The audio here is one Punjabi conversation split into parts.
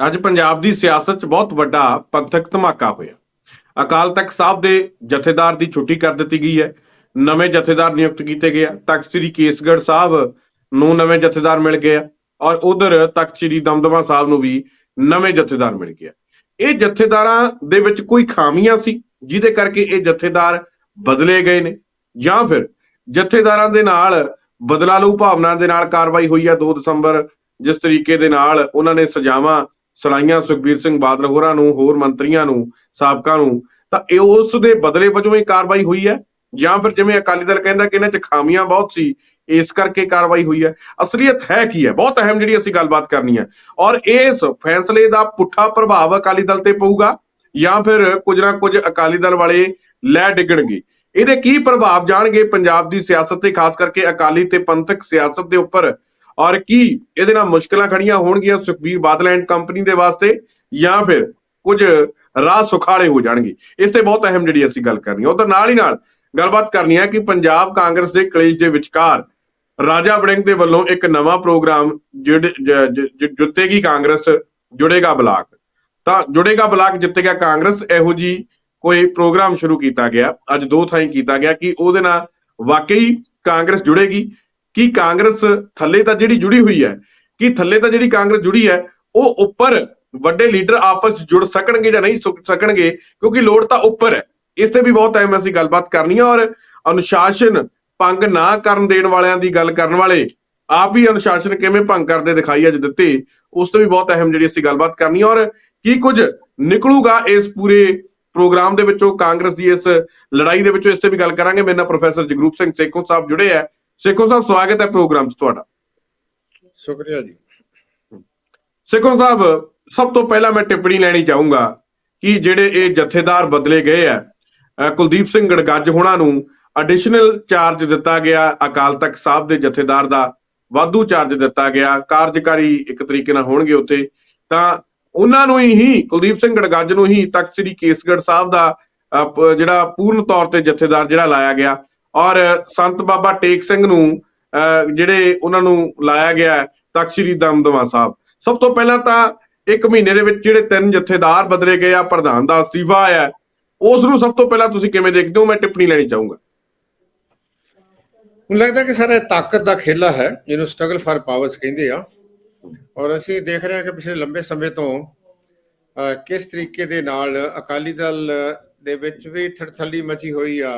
ਅੱਜ ਪੰਜਾਬ ਦੀ ਸਿਆਸਤ 'ਚ ਬਹੁਤ ਵੱਡਾ ਪੰਥਕ ਧਮਾਕਾ ਹੋਇਆ। ਅਕਾਲ ਤਖਤ ਸਾਹਿਬ ਦੇ ਜਥੇਦਾਰ ਦੀ ਛੁੱਟੀ ਕਰ ਦਿੱਤੀ ਗਈ ਹੈ। ਨਵੇਂ ਜਥੇਦਾਰ ਨਿਯੁਕਤ ਕੀਤੇ ਗਏ ਤਖਤ ਸ੍ਰੀ ਕੇਸਗੜ੍ਹ ਸਾਹਿਬ ਨੂੰ ਨਵੇਂ ਜਥੇਦਾਰ ਮਿਲ ਗਏ ਔਰ ਉਧਰ ਤਖਤ ਸ੍ਰੀ ਦਮਦਮਾ ਸਾਹਿਬ ਨੂੰ ਵੀ ਨਵੇਂ ਜਥੇਦਾਰ ਮਿਲ ਗਿਆ ਇਹ ਜਥੇਦਾਰਾਂ ਦੇ ਵਿੱਚ ਕੋਈ ਖਾਮੀਆਂ ਸੀ ਜਿਹਦੇ ਕਰਕੇ ਇਹ ਜਥੇਦਾਰ ਬਦਲੇ ਗਏ ਨੇ ਜਾਂ ਫਿਰ ਜਥੇਦਾਰਾਂ ਦੇ ਨਾਲ ਬਦਲਾ ਲਊ ਭਾਵਨਾ ਦੇ ਨਾਲ ਕਾਰਵਾਈ ਹੋਈ ਹੈ 2 ਦਸੰਬਰ ਜਿਸ ਤਰੀਕੇ ਦੇ ਨਾਲ ਉਹਨਾਂ ਨੇ ਸਜ਼ਾਵਾਂ ਸੁਣਾਈਆਂ ਸੁਖਬੀਰ ਸਿੰਘ ਬਾਦਲ ਹੋਰਾਂ ਨੂੰ, ਹੋਰ ਮੰਤਰੀਆਂ ਨੂੰ, ਸਾਬਕਾ ਨੂੰ, ਤਾਂ ਇਹ ਉਸ ਦੇ ਬਦਲੇ ਵਜੋਂ ਇਹ ਕਾਰਵਾਈ ਹੋਈ ਹੈ? ਜਾਂ ਫਿਰ ਜਿਵੇਂ ਅਕਾਲੀ ਦਲ ਕਹਿੰਦਾ ਕਿ ਇਹਨਾਂ 'ਚ ਖਾਮੀਆਂ ਬਹੁਤ ਸੀ, ਇਸ ਕਰਕੇ ਕਾਰਵਾਈ ਹੋਈ ਹੈ? ਅਸਲੀਅਤ ਹੈ ਕੀ ਹੈ? ਬਹੁਤ ਅਹਿਮ ਜਿਹੜੀ ਅਸੀਂ ਗੱਲਬਾਤ ਕਰਨੀ ਹੈ। ਔਰ ਇਸ ਫੈਸਲੇ ਦਾ ਪੁੱਠਾ ਪ੍ਰਭਾਵ ਅਕਾਲੀ ਦਲ ਤੇ ਪਊਗਾ ਜਾਂ ਫਿਰ ਕੁਝ ਨਾ ਕੁਝ ਅਕਾਲੀ ਦਲ ਵਾਲੇ ਲੈ ਡਿੱਗਣਗੇ? ਇਹਦੇ ਕੀ ਪ੍ਰਭਾਵ ਜਾਣਗੇ ਪੰਜਾਬ ਦੀ ਸਿਆਸਤ ਤੇ, ਖਾਸ ਕਰਕੇ ਅਕਾਲੀ ਤੇ ਪੰਥਕ ਸਿਆਸਤ ਦੇ ਉੱਪਰ? ਔਰ ਕੀ ਇਹਦੇ ਨਾਲ ਮੁਸ਼ਕਲਾਂ ਖੜੀਆਂ ਹੋਣਗੀਆਂ ਸੁਖਬੀਰ ਬਾਦਲ ਐਂਡ ਕੰਪਨੀ ਦੇ ਵਾਸਤੇ ਜਾਂ ਫਿਰ ਕੁਝ ਰਾਹ ਸੁਖਾਲੇ ਹੋ ਜਾਣਗੇ? ਇਸ ਤੇ ਬਹੁਤ ਅਹਿਮ ਜਿਹੜੀ ਅਸੀਂ ਗੱਲ ਕਰਨੀ ਹੈ। ਉਧਰ ਨਾਲ ਹੀ ਨਾਲ ਗੱਲਬਾਤ ਕਰਨੀ ਹੈ ਕਿ ਪੰਜਾਬ ਕਾਂਗਰਸ ਦੇ ਕਲੇਸ਼ ਦੇ ਵਿਚਕਾਰ ਰਾਜਾ ਵੜਿੰਗ ਦੇ ਵੱਲੋਂ ਇੱਕ ਨਵਾਂ ਪ੍ਰੋਗਰਾਮ ਜਿਹੜੇ ਜ- ਕਾਂਗਰਸ, ਜੁੜੇਗਾ ਬਲਾਕ। ਤਾਂ ਜੁੜੇਗਾ ਬਲਾਕ ਜਿੱਤੇਗਾ ਕਾਂਗਰਸ, ਇਹੋ ਜੀ ਕੋਈ ਪ੍ਰੋਗਰਾਮ ਸ਼ੁਰੂ ਕੀਤਾ ਗਿਆ, ਅੱਜ ਦੋ ਥਾਈਂ ਕੀਤਾ ਗਿਆ ਕਿ ਉਹਦੇ ਨਾਲ ਵਾਕਈ ਕਾਂਗਰਸ ਜੁੜੇਗੀ। ਕਿ ਕਾਂਗਰਸ ਥੱਲੇ ਤਾਂ ਜਿਹੜੀ ਜੁੜੀ ਹੋਈ ਹੈ, ਕਿ ਥੱਲੇ ਤਾਂ ਜਿਹੜੀ ਕਾਂਗਰਸ ਜੁੜੀ ਹੈ, ਉਹ ਉੱਪਰ ਵੱਡੇ ਲੀਡਰ ਆਪਸ ਜੁੜ ਸਕਣਗੇ ਜਾਂ ਨਹੀਂ ਸੁ- ਸਕਣਗੇ, ਕਿਉਂਕਿ ਲੋੜ ਤਾਂ ਉੱਪਰ ਹੈ। ਇਸ ਤੇ ਵੀ ਬਹੁਤ ਅਹਿਮ ਅਸੀਂ ਗੱਲਬਾਤ ਕਰਨੀ ਹੈ ਔਰ ਅਨੁਸ਼ਾਸਨ ਭੰਗ ਨਾ ਕਰਨ ਦੇਣ ਵਾਲਿਆਂ ਦੀ ਗੱਲ ਕਰਨ ਵਾਲੇ ਆਪ ਹੀ ਅਨੁਸ਼ਾਸਨ ਕਿਵੇਂ ਭੰਗ ਕਰਦੇ ਦਿਖਾਈ ਅੱਜ ਦਿੱਤੇ, ਉਸ ਤੇ ਵੀ ਬਹੁਤ ਅਹਿਮ ਜਿਹੜੀ ਅਸੀਂ ਗੱਲਬਾਤ ਕਰਨੀ ਹੈ ਔਰ ਕੀ ਕੁਝ ਨਿਕਲੂਗਾ ਇਸ ਪੂਰੇ ਪ੍ਰੋਗਰਾਮ ਦੇ ਵਿੱਚੋਂ ਕਾਂਗਰਸ ਦੀ ਇਸ ਲੜਾਈ ਦੇ ਵਿੱਚੋਂ, ਇਸ ਤੇ ਵੀ ਗੱਲ ਕਰਾਂਗੇ। ਮੇਰੇ ਨਾਲ ਪ੍ਰੋਫੈਸਰ ਜਗਰੂਪ ਸਿੰਘ ਸੇਖੋਂ ਸਾਹਿਬ ਜੁੜੇ ਆ। ਸੇਖੋਂ ਸਾਹਿਬ ਸਵਾਗਤ ਹੈ ਪ੍ਰੋਗਰਾਮ 'ਚ ਤੁਹਾਡਾ। ਸ਼ੁਕਰੀਆ ਜੀ। ਸੇਖੋਂ ਸਾਹਿਬ ਸਭ ਤੋਂ ਪਹਿਲਾਂ ਮੈਂ ਟਿੱਪਣੀ ਲੈਣੀ ਚਾਹੂੰਗਾ ਕਿ ਜਿਹੜੇ ਇਹ ਜਥੇਦਾਰ ਬਦਲੇ ਗਏ ਆ ਕੁਲਦੀਪ ਸਿੰਘ ਗੜਗੱਜ ਹੋਣਾ ਨੂੰ ਐਡੀਸ਼ਨਲ ਚਾਰਜ ਦਿੱਤਾ ਗਿਆ ਅਕਾਲ ਤਖਤ ਸਾਹਿਬ ਦੇ ਜਥੇਦਾਰ ਦਾ ਵਾਧੂ ਚਾਰਜ ਦਿੱਤਾ ਗਿਆ ਕਾਰਜਕਾਰੀ ਇੱਕ ਤਰੀਕੇ ਨਾਲ ਹੋਣਗੇ ਉੱਥੇ ਤਾਂ ਉਹਨਾਂ ਨੂੰ ਹੀ ਕੁਲਦੀਪ ਸਿੰਘ ਗੜਗੱਜ ਨੂੰ ਹੀ ਤਖਤ ਸ੍ਰੀ ਕੇਸਗੜ੍ਹ ਸਾਹਿਬ ਦਾ ਜਿਹੜਾ ਪੂਰਨ ਤੌਰ ਤੇ ਜਥੇਦਾਰ ਜਿਹੜਾ ਲਾਇਆ ਗਿਆ ਔਰ ਸੰਤ ਬਾਬਾ ਟੇਕ ਸਿੰਘ ਨੂੰ ਅ, ਜਿਹੜੇ ਉਹਨਾਂ ਨੂੰ ਲਾਇਆ ਗਿਆ ਤਖਤ ਸ੍ਰੀ ਦਮਦਮਾ ਸਾਹਿਬ। ਸਭ ਤੋਂ ਪਹਿਲਾਂ ਤਾਂ ਇੱਕ ਮਹੀਨੇ ਦੇ ਵਿੱਚ ਜਿਹੜੇ ਤਿੰਨ ਜਥੇਦਾਰ ਬਦਲੇ ਗਏ ਆ ਪ੍ਰਧਾਨ ਦਾ ਅਸਤੀਫਾ ਆਇਆ ਉਸ ਨੂੰ ਸਭ ਤੋਂ ਪਹਿਲਾਂ ਤੁਸੀਂ ਕਿਵੇਂ ਦੇਖਦੇ ਹੋ? ਮੈਂ ਟਿੱਪਣੀ ਲੈਣੀ ਚਾਹੂੰਗਾ। ਮੈਨੂੰ ਲੱਗਦਾ ਕਿ ਸਾਰਾ ਇਹ ਤਾਕਤ ਦਾ ਖੇਲਾ ਹੈ ਜਿਹਨੂੰ ਸਟਰਗਲ ਫਾਰ ਪਾਵਰਸ ਕਹਿੰਦੇ ਆ। ਔਰ ਅਸੀਂ ਦੇਖ ਰਹੇ ਹਾਂ ਕਿ ਪਿਛਲੇ ਲੰਬੇ ਸਮੇਂ ਤੋਂ ਕਿਸ ਤਰੀਕੇ ਦੇ ਨਾਲ ਅਕਾਲੀ ਦਲ ਦੇ ਵਿੱਚ ਵੀ ਥੜਥੱਲੀ ਮਚੀ ਹੋਈ ਆ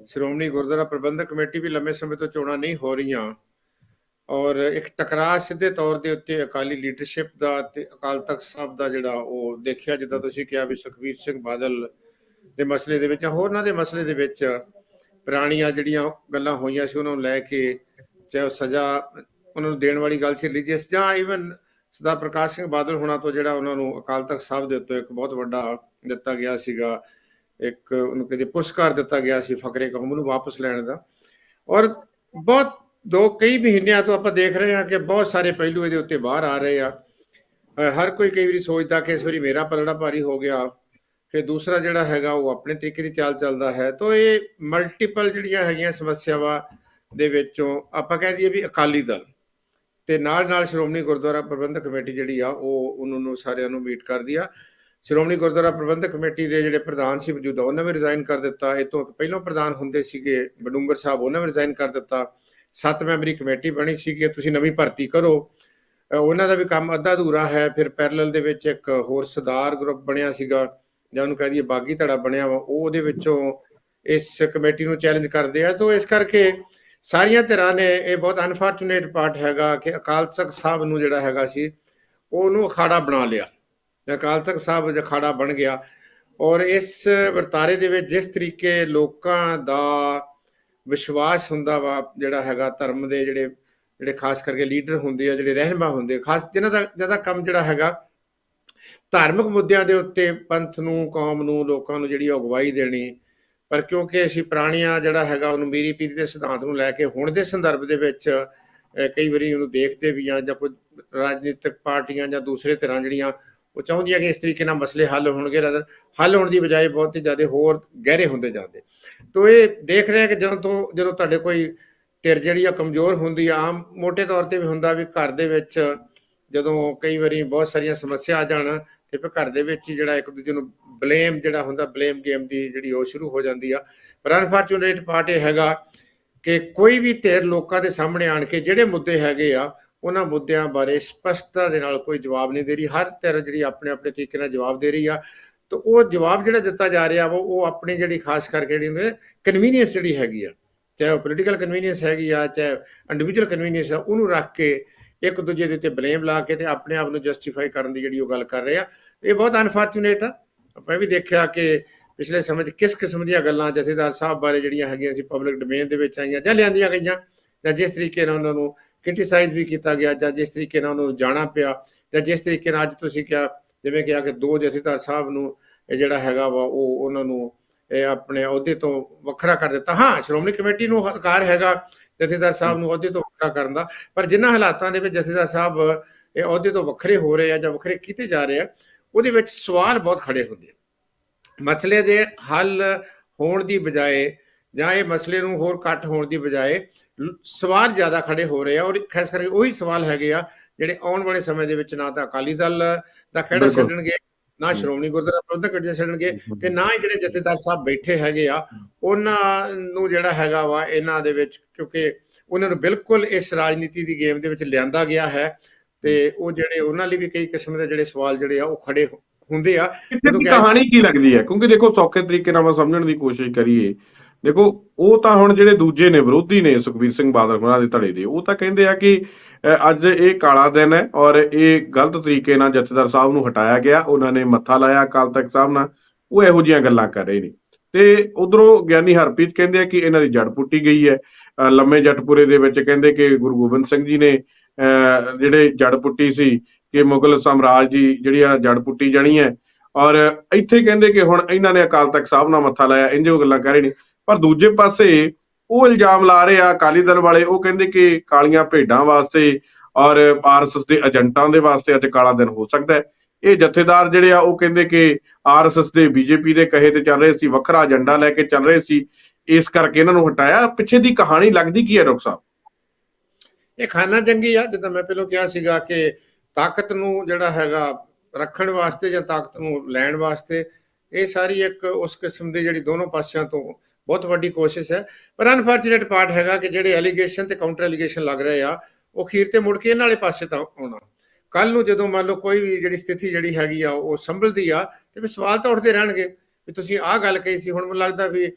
ਸ਼੍ਰੋਮਣੀ ਗੁਰਦੁਆਰਾ ਪ੍ਰਬੰਧਕ ਕਮੇਟੀ ਵੀ ਲੰਬੇ ਸਮੇਂ ਤੋਂ ਚੋਣਾਂ ਨਹੀਂ ਹੋ ਰਹੀਆਂ ਔਰ ਇੱਕ ਟਕਰਾਅ ਸਿੱਧੇ ਤੌਰ ਦੇ ਉੱਤੇ ਅਕਾਲੀ ਲੀਡਰਸ਼ਿਪ ਦਾ ਤੇ ਅਕਾਲ ਤਖਤ ਸਾਹਿਬ ਦਾ ਜਿਹੜਾ ਉਹ ਦੇਖਿਆ, ਜਿੱਦਾਂ ਤੁਸੀਂ ਕਿਹਾ ਵੀ ਸੁਖਬੀਰ ਸਿੰਘ ਬਾਦਲ ਦੇ ਮਸਲੇ ਦੇ ਵਿੱਚ ਹੋਰਨਾਂ ਦੇ ਮਸਲੇ ਦੇ ਵਿੱਚ ਪੁਰਾਣੀਆਂ ਜਿਹੜੀਆਂ ਗੱਲਾਂ ਹੋਈਆਂ ਸੀ, ਉਹਨਾਂ ਨੂੰ ਲੈ ਕੇ ਚਾਹੇ ਉਹ ਸਜ਼ਾ ਉਹਨਾਂ ਨੂੰ ਦੇਣ ਵਾਲੀ ਗੱਲ ਸੀ ਰਿਲੀਜੀਅਸ ਜਾਂ ਇਵਨ ਸਦਾ ਪ੍ਰਕਾਸ਼ ਸਿੰਘ ਬਾਦਲ ਹੋਣਾ ਤੋਂ ਜਿਹੜਾ ਉਹਨਾਂ ਨੂੰ ਅਕਾਲ ਤਖਤ ਸਾਹਿਬ ਦੇ ਉੱਤੇ ਇੱਕ ਬਹੁਤ ਵੱਡਾ ਦਿੱਤਾ ਗਿਆ ਸੀਗਾ। ਇੱਕ ਉਹਨੂੰ ਕਹਿੰਦੇ ਪੁਸ਼ ਕਰ ਦਿੱਤਾ ਗਿਆ ਸੀ ਫਕਰੇ ਕੌਮ ਨੂੰ ਵਾਪਸ ਲੈਣ ਦਾ। ਔਰ ਬਹੁਤ ਦੋ ਕਈ ਮਹੀਨਿਆਂ ਤੋਂ ਆਪਾਂ ਦੇਖ ਰਹੇ ਹਾਂ ਕਿ ਬਹੁਤ ਸਾਰੇ ਪਹਿਲੂ ਇਹਦੇ ਉੱਤੇ ਬਾਹਰ ਆ ਰਹੇ ਆ। ਹਰ ਕੋਈ ਕਈ ਵਾਰੀ ਸੋਚਦਾ ਕਿ ਇਸ ਵਾਰੀ ਮੇਰਾ ਪਲੜਾ ਭਾਰੀ ਹੋ ਗਿਆ, ਫਿਰ ਦੂਸਰਾ ਜਿਹੜਾ ਹੈਗਾ ਉਹ ਆਪਣੇ ਤਰੀਕੇ ਦੀ ਚਾਲ ਚੱਲਦਾ ਹੈ। ਤਾਂ ਇਹ ਮਲਟੀਪਲ ਜਿਹੜੀਆਂ ਹੈਗੀਆਂ ਸਮੱਸਿਆਵਾਂ ਦੇ ਵਿੱਚੋਂ ਆਪਾਂ ਕਹਿ ਦਈਏ ਵੀ ਅਕਾਲੀ ਦਲ ਤੇ ਨਾਲ ਨਾਲ ਸ਼੍ਰੋਮਣੀ ਗੁਰਦੁਆਰਾ ਪ੍ਰਬੰਧਕ ਕਮੇਟੀ ਜਿਹੜੀ ਆ, ਉਹ ਉਹਨਾਂ ਨੂੰ ਸਾਰਿਆਂ ਨੂੰ ਮੀਟ ਕਰਦੀ ਆ। ਸ਼੍ਰੋਮਣੀ ਗੁਰਦੁਆਰਾ ਪ੍ਰਬੰਧਕ ਕਮੇਟੀ ਦੇ ਜਿਹੜੇ ਪ੍ਰਧਾਨ ਸੀ ਮੌਜੂਦਾ, ਉਹਨਾਂ ਵੀ ਰਿਜ਼ਾਈਨ ਕਰ ਦਿੱਤਾ। ਇਹ ਤੋਂ ਪਹਿਲਾਂ ਪ੍ਰਧਾਨ ਹੁੰਦੇ ਸੀਗੇ ਬਡੂੰਗਰ ਸਾਹਿਬ, ਉਹਨਾਂ ਵੀ ਰਿਜ਼ਾਈਨ ਕਰ ਦਿੱਤਾ। ਸੱਤ ਮੈਂਬਰੀ ਕਮੇਟੀ ਬਣੀ ਸੀ ਕਿ ਤੁਸੀਂ ਨਵੀਂ ਭਰਤੀ ਕਰੋ। ਉਹਨਾਂ ਦਾ ਵੀ ਕੰਮ ਅੱਧਾ ਅਧੂਰਾ ਹੈ, ਫਿਰ ਪੈਰਲਲ ਦੇ ਵਿੱਚ ਇੱਕ ਹੋਰ ਸਰਦਾਰ ਗਰੁੱਪ ਬਣਿਆ ਸੀਗਾ, ਜਾਂ ਉਹਨੂੰ ਕਹਿ ਦਈਏ ਬਾਗੀ ਧੜਾ ਬਣਿਆ ਵਾ, ਉਹ ਉਹਦੇ ਵਿੱਚੋਂ ਇਸ ਕਮੇਟੀ ਨੂੰ ਚੈਲੰਜ ਕਰਦੇ ਆ। ਤੋਂ ਇਸ ਕਰਕੇ ਸਾਰੀਆਂ ਧਿਰਾਂ ਨੇ, ਇਹ ਬਹੁਤ ਅਨਫੋਰਚੂਨੇਟ ਪਾਰਟ ਹੈਗਾ ਕਿ ਅਕਾਲ ਤਖਤ ਸਾਹਿਬ ਨੂੰ ਜਿਹੜਾ ਹੈਗਾ ਸੀ, ਉਹਨੂੰ ਅਖਾੜਾ ਬਣਾ ਲਿਆ। ਅਕਾਲ ਤਖਤ ਸਾਹਿਬ ਦਾ ਅਖਾੜਾ ਬਣ ਗਿਆ। ਔਰ ਇਸ ਵਰਤਾਰੇ ਦੇ ਵਿੱਚ ਜਿਸ ਤਰੀਕੇ ਲੋਕਾਂ ਦਾ ਵਿਸ਼ਵਾਸ ਹੁੰਦਾ ਵਾ, ਜਿਹੜਾ ਹੈਗਾ ਧਰਮ ਦੇ ਜਿਹੜੇ ਜਿਹੜੇ ਖਾਸ ਕਰਕੇ ਲੀਡਰ ਹੁੰਦੇ ਆ, ਜਿਹੜੇ ਰਹਿਨਮਾ ਹੁੰਦੇ ਖਾਸ ਜਿਨ੍ਹਾਂ ਦਾ ਜ਼ਿਆਦਾ ਕੰਮ ਜਿਹੜਾ ਹੈਗਾ, ਧਾਰਮਿਕ ਮੁੱਦਿਆਂ ਦੇ ਉੱਤੇ ਪੰਥ ਨੂੰ, ਕੌਮ ਨੂੰ, ਲੋਕਾਂ ਨੂੰ ਜਿਹੜੀ ਅਗਵਾਈ ਦੇਣੀ। ਪਰ ਕਿਉਂਕਿ ਅਸੀਂ ਪੁਰਾਣੀਆਂ ਜਿਹੜਾ ਹੈਗਾ, ਉਹਨੂੰ ਮੀਰੀ ਪੀਰੀ ਦੇ ਸਿਧਾਂਤ ਨੂੰ ਲੈ ਕੇ ਹੁਣ ਦੇ ਸੰਦਰਭ ਦੇ ਵਿੱਚ ਕਈ ਵਾਰੀ ਉਹਨੂੰ ਦੇਖਦੇ ਵੀ ਆ ਜਾਂ ਕੋਈ ਰਾਜਨੀਤਿਕ ਪਾਰਟੀਆਂ ਜਾਂ ਦੂਸਰੇ ਤਰ੍ਹਾਂ ਜਿਹੜੀਆਂ ਉਹ ਚਾਹੁੰਦੀਆਂ ਕਿ ਇਸ ਤਰੀਕੇ ਨਾਲ ਮਸਲੇ ਹੱਲ ਹੋਣਗੇ ਰਦਰ ਹੱਲ ਹੋਣ ਦੀ ਬਜਾਏ ਬਹੁਤ ਹੀ ਜ਼ਿਆਦਾ ਹੋਰ ਗਹਿਰੇ ਹੁੰਦੇ ਜਾਂਦੇ। ਤੋ ਇਹ ਦੇਖ ਰਹੇ ਹਾਂ ਕਿ ਜਦੋਂ ਤੋਂ, ਜਦੋਂ ਤੁਹਾਡੇ ਕੋਈ ਧਿਰ ਜਿਹੜੀ ਆ ਕਮਜ਼ੋਰ ਹੁੰਦੀ ਆ, ਆਮ ਮੋٹے ਤੌਰ ਤੇ ਵੀ ਹੁੰਦਾ ਵੀ ਘਰ ਦੇ ਵਿੱਚ ਜਦੋਂ ਕਈ ਵਾਰੀ ਬਹੁਤ ਸਾਰੀਆਂ ਸਮੱਸਿਆ ਆ ਜਾਣ, ਤੇ ਫਿਰ ਘਰ ਦੇ ਵਿੱਚ ਹੀ ਜਿਹੜਾ ਇੱਕ ਦੂਜੇ ਨੂੰ ਬਲੇਮ ਜਿਹੜਾ ਹੁੰਦਾ ਬਲੇਮ ਗੇਮ ਦੀ ਜਿਹੜੀ ਉਹ ਸ਼ੁਰੂ ਹੋ ਜਾਂਦੀ ਆ। ਪਰ ਅਨਫੋਰਚੂਨੇਟ ਪਾਰਟ ਇਹ ਹੈਗਾ ਕਿ ਕੋਈ ਵੀ ਧਿਰ ਲੋਕਾਂ ਦੇ ਸਾਹਮਣੇ ਆਣ ਕੇ ਜਿਹੜੇ ਮੁੱਦੇ ਹੈਗੇ ਆ ਉਹਨਾਂ ਮੁੱਦਿਆਂ ਬਾਰੇ ਸਪਸ਼ਟਤਾ ਦੇ ਨਾਲ ਕੋਈ ਜਵਾਬ ਨਹੀਂ ਦੇ ਰਹੀ, ਹਰ ਧਿਰ ਜਿਹੜੀ ਆਪਣੇ ਆਪਣੇ ਤਰੀਕੇ ਨਾਲ ਜਵਾਬ ਦੇ ਰਹੀ ਆ। ਤਾਂ ਉਹ ਜਵਾਬ ਜਿਹੜਾ ਦਿੱਤਾ ਜਾ ਰਿਹਾ ਵਾ, ਉਹ ਆਪਣੀ ਜਿਹੜੀ ਖਾਸ ਕਰਕੇ ਜਿਹੜੀ ਕਨਵੀਨੀਅੰਸ ਜਿਹੜੀ ਹੈਗੀ ਆ, ਚਾਹੇ ਉਹ ਪੋਲੀਟੀਕਲ ਕਨਵੀਨੀਅੰਸ ਹੈਗੀ ਆ, ਚਾਹੇ ਇੰਡੀਵਿਜੂਅਲ ਕਨਵੀਨੀਅੰਸ ਆ, ਉਹਨੂੰ ਰੱਖ ਕੇ ਇੱਕ ਦੂਜੇ ਦੇ ਉੱਤੇ ਬਲੇਮ ਲਾ ਕੇ ਤੇ ਆਪਣੇ ਆਪ ਨੂੰ ਜਸਟੀਫਾਈ ਕਰਨ ਦੀ ਜਿਹੜੀ ਉਹ ਗੱਲ ਕਰ ਰਹੇ ਆ। ਇਹ ਬਹੁਤ ਅਨਫੋਰਚੂਨੇਟ ਆ। ਮੈਂ ਵੀ ਦੇਖਿਆ ਕਿ ਪਿਛਲੇ ਸਮੇਂ 'ਚ ਕਿਸ ਕਿਸਮ ਦੀਆਂ ਗੱਲਾਂ ਜਥੇਦਾਰ ਸਾਹਿਬ ਬਾਰੇ ਜਿਹੜੀਆਂ ਹੈਗੀਆਂ ਸੀ ਪਬਲਿਕ ਡੋਮੇਨ ਦੇ ਵਿੱਚ ਆਈਆਂ ਜਾਂ ਲਿਆਂਦੀਆਂ ਗਈਆਂ, ਜਾਂ ਜਿਸ ਤਰੀਕੇ ਨਾਲ ਉਹਨਾਂ ਨੂੰ ਕ੍ਰਿਟਿਸਾਈਜ਼ ਵੀ ਕੀਤਾ ਗਿਆ ਜਾਂ ਜਿਸ ਤਰੀਕੇ ਨਾਲ ਉਹਨਾਂ ਜਾਣਾ ਪਿਆ ਜਾਂ ਜਿਸ ਤਰੀਕੇ ਨਾਲ ਅੱਜ ਤੁਸੀਂ ਕਿਹਾ, ਜਿਵੇਂ ਕਿਹਾ ਕਿ ਦੋ ਜਥੇਦਾਰ ਸਾਹਿਬ ਨੂੰ ਜਿਹੜਾ ਹੈਗਾ ਵਾ ਉਹ ਉਹਨਾਂ ਨੂੰ ਆਪਣੇ ਅਹੁਦੇ ਤੋਂ ਵੱਖਰਾ ਕਰ ਦਿੱਤਾ। ਹਾਂ, ਸ਼੍ਰੋਮਣੀ ਕਮੇਟੀ ਨੂੰ ਅਧਿਕਾਰ ਹੈਗਾ ਜਥੇਦਾਰ ਸਾਹਿਬ ਨੂੰ ਅਹੁਦੇ ਤੋਂ ਵੱਖਰਾ ਕਰਨ ਦਾ, ਪਰ ਜਿਨ੍ਹਾਂ ਹਾਲਾਤਾਂ ਦੇ ਵਿੱਚ ਜਥੇਦਾਰ ਸਾਹਿਬ ਇਹ ਅਹੁਦੇ ਤੋਂ ਵੱਖਰੇ ਹੋ ਰਹੇ ਆ ਜਾਂ ਵੱਖਰੇ ਕੀਤੇ ਜਾ ਰਹੇ ਆ, ਉਹਦੇ ਵਿੱਚ ਸਵਾਲ ਬਹੁਤ ਖੜੇ ਹੁੰਦੇ ਆ। ਮਸਲੇ ਦੇ ਹੱਲ ਹੋਣ ਦੀ ਬਜਾਏ ਜਾਂ ਇਹ ਮਸਲੇ ਨੂੰ ਹੋਰ ਘੱਟ ਹੋਣ ਦੀ ਬਜਾਏ ਸਵਾਲ ਜ਼ਿਆਦਾ ਖੜੇ ਹੋ ਰਹੇ ਆ ਔਰ ਖਾਸ ਕਰਕੇ ਉਹੀ ਸਵਾਲ ਹੈਗੇ ਆ ਜਿਹੜੇ ਆਉਣ ਵਾਲੇ ਸਮੇਂ ਦੇ ਵਿੱਚ ਨਾ ਤਾਂ ਅਕਾਲੀ ਦਲ ਦਾ ਖਹਿੜਾ। ਛੱਡਣਗੇ ਨਾ ਸ਼੍ਰੋਮਣੀ ਗੁਰਦੁਆਰਾ ਪ੍ਰਬੰਧਕ ਕਮੇਟੀ ਛੱਡਣਗੇ ਤੇ ਨਾ ਹੀ ਜਿਹੜੇ ਜਥੇਦਾਰ ਸਾਹਿਬ ਬੈਠੇ ਹੈਗੇ ਆ ਉਹਨਾਂ ਨੂੰ ਜਿਹੜਾ ਹੈਗਾ ਵਾ ਇਹਨਾਂ ਦੇ ਵਿੱਚ ਕਿਉਂਕਿ ਉਹਨਾਂ ਨੂੰ ਬਿਲਕੁਲ ਇਸ ਰਾਜਨੀਤੀ ਦੀ ਗੇਮ ਦੇ ਵਿੱਚ ਲਿਆਂਦਾ ਗਿਆ ਹੈ ਤੇ ਉਹ ਜਿਹੜੇ ਉਹਨਾਂ ਲਈ ਵੀ ਕਈ ਕਿਸਮ ਦੇ ਜਿਹੜੇ ਸਵਾਲ ਜਿਹੜੇ ਆ ਉਹ ਖੜੇ ਹੁੰਦੇ ਆ। ਜਦੋਂ ਕਹਾਣੀ ਕੀ ਲੱਗਦੀ ਹੈ? ਕਿਉਂਕਿ ਦੇਖੋ ਸੌਖੇ ਤਰੀਕੇ ਨਾਲ ਸਮਝਣ ਦੀ ਕੋਸ਼ਿਸ਼ ਕਰੀਏ ਦੇਖੋ ਉਹ ਤਾਂ ਹੁਣ ਜਿਹੜੇ ਦੂਜੇ ਨੇ ਵਿਰੋਧੀ ਨੇ ਸੁਖਬੀਰ ਸਿੰਘ ਬਾਦਲ ਉਹਨਾਂ ਦੇ ਧੜੇ ਦੇ ਉਹ ਤਾਂ ਕਹਿੰਦੇ ਆ ਕਿ ਅੱਜ ਇਹ ਕਾਲਾ ਦਿਨ ਹੈ ਔਰ ਇਹ ਗਲਤ ਤਰੀਕੇ ਨਾਲ ਜਥੇਦਾਰ ਸਾਹਿਬ ਨੂੰ ਹਟਾਇਆ ਗਿਆ ਉਹਨਾਂ ਨੇ ਮੱਥਾ ਲਾਇਆ ਅਕਾਲ ਤਖਤ ਸਾਹਿਬ ਨਾਲ ਉਹ ਇਹੋ ਜਿਹੀਆਂ ਗੱਲਾਂ ਕਰ ਰਹੇ ਨੇ। ਤੇ ਉਧਰੋਂ ਗਿਆਨੀ ਹਰਪ੍ਰੀਤ ਕਹਿੰਦੇ ਆ ਕਿ ਇਹਨਾਂ ਦੀ ਜੜ ਪੁੱਟੀ ਗਈ ਹੈ ਲੰਮੇ ਜਟਪੁਰੇ ਦੇ ਵਿੱਚ ਕਹਿੰਦੇ ਕਿ ਗੁਰੂ ਗੋਬਿੰਦ ਸਿੰਘ ਜੀ ਨੇ ਅ, ਜਿਹੜੇ ਜੜ ਪੁੱਟੀ ਸੀ ਕਿ ਮੁਗਲ ਸਾਮਰਾਜ ਦੀ ਜਿਹੜੀ ਆ ਜੜ ਪੁੱਟੀ ਜਾਣੀ ਹੈ ਔਰ ਇੱਥੇ ਕਹਿੰਦੇ ਕਿ ਹੁਣ ਇਹਨਾਂ ਨੇ ਅਕਾਲ ਤਖਤ ਸਾਹਿਬ ਨਾਲ ਮੱਥਾ ਲਾਇਆ ਇੰਜ ਉਹ ਗੱਲਾਂ ਕਰ ਰਹੇ ਨੇ। ਪਰ ਦੂਜੇ ਪਾਸੇ ਉਹ ਇਲਜ਼ਾਮ ਲਾ ਰਹੇ ਆ ਅਕਾਲੀ ਦਲ ਵਾਲੇ, ਉਹ ਕਹਿੰਦੇ ਕਿ ਕਾਲੀਆਂ ਭੇਡਾਂ ਵਾਸਤੇ ਔਰ ਆਰਐਸਐਸ ਦੇ ਏਜੰਟਾਂ ਦੇ ਵਾਸਤੇ ਅੱਜ ਕਾਲਾ ਦਿਨ ਹੋ ਸਕਦਾ ਹੈ। ਇਹ ਜਥੇਦਾਰ ਜਿਹੜੇ ਆ, ਉਹ ਕਹਿੰਦੇ ਕਿ ਆਰਐਸਐਸ ਦੇ ਬੀਜੇਪੀ ਦੇ ਕਹੇ ਤੇ ਚੱਲ ਰਹੇ ਸੀ, ਵੱਖਰਾ ਏਜੰਡਾ ਲੈ ਕੇ ਚੱਲ ਰਹੇ ਸੀ। ਇਸ ਕਰਕੇ ਇਹਨਾਂ ਨੂੰ ਹਟਾਇਆ। ਪਿੱਛੇ ਦੀ ਕਹਾਣੀ ਲੱਗਦੀ ਕੀ ਹੈ, ਡਾਕਟਰ ਸਾਹਿਬ? ਇਹ ਖਾਨਾ ਜੰਗੀ ਆ, ਜਿੱਦਾਂ ਮੈਂ ਪਹਿਲਾਂ ਕਿਹਾ ਸੀਗਾ ਕਿ ਤਾਕਤ ਨੂੰ ਜਿਹੜਾ ਹੈਗਾ ਰੱਖਣ ਵਾਸਤੇ ਜਾਂ ਤਾਕਤ ਨੂੰ ਲੈਣ ਵਾਸਤੇ, ਇਹ ਸਾਰੀ ਇੱਕ ਉਸ ਕਿਸਮ ਦੀ ਜਿਹੜੀ ਦੋਨੋਂ ਪਾਸਿਆਂ ਤੋਂ ਬਹੁਤ ਵੱਡੀ ਕੋਸ਼ਿਸ਼ ਹੈ। ਪਰ ਅਨਫੋਰਚੂਨੇਟ ਪਾਰਟ ਹੈਗਾ ਕਿ ਜਿਹੜੇ ਐਲੀਗੇਸ਼ਨ ਤੇ ਕਾਊਂਟਰ ਐਲੀਗੇਸ਼ਨ ਲੱਗ ਰਹੇ ਆ, ਉਹ ਖੀਰ ਤੇ ਮੁੜ ਕੇ ਇਹਨਾਂ ਵਾਲੇ ਪਾਸੇ ਤਾਂ ਆਉਣਾ। ਕੱਲ ਨੂੰ ਜਦੋਂ ਮੰਨ ਲਓ ਕੋਈ ਵੀ ਜਿਹੜੀ ਸਥਿਤੀ ਜਿਹੜੀ ਹੈਗੀ ਆ, ਉਹ ਸੰਭਲਦੀ ਆ, ਤੇ ਫਿਰ ਸਵਾਲ ਤਾਂ ਉੱਠਦੇ ਰਹਿਣਗੇ ਵੀ ਤੁਸੀਂ ਆਹ ਗੱਲ ਕਹੀ ਸੀ, ਹੁਣ ਮੈਨੂੰ ਲੱਗਦਾ ਵੀ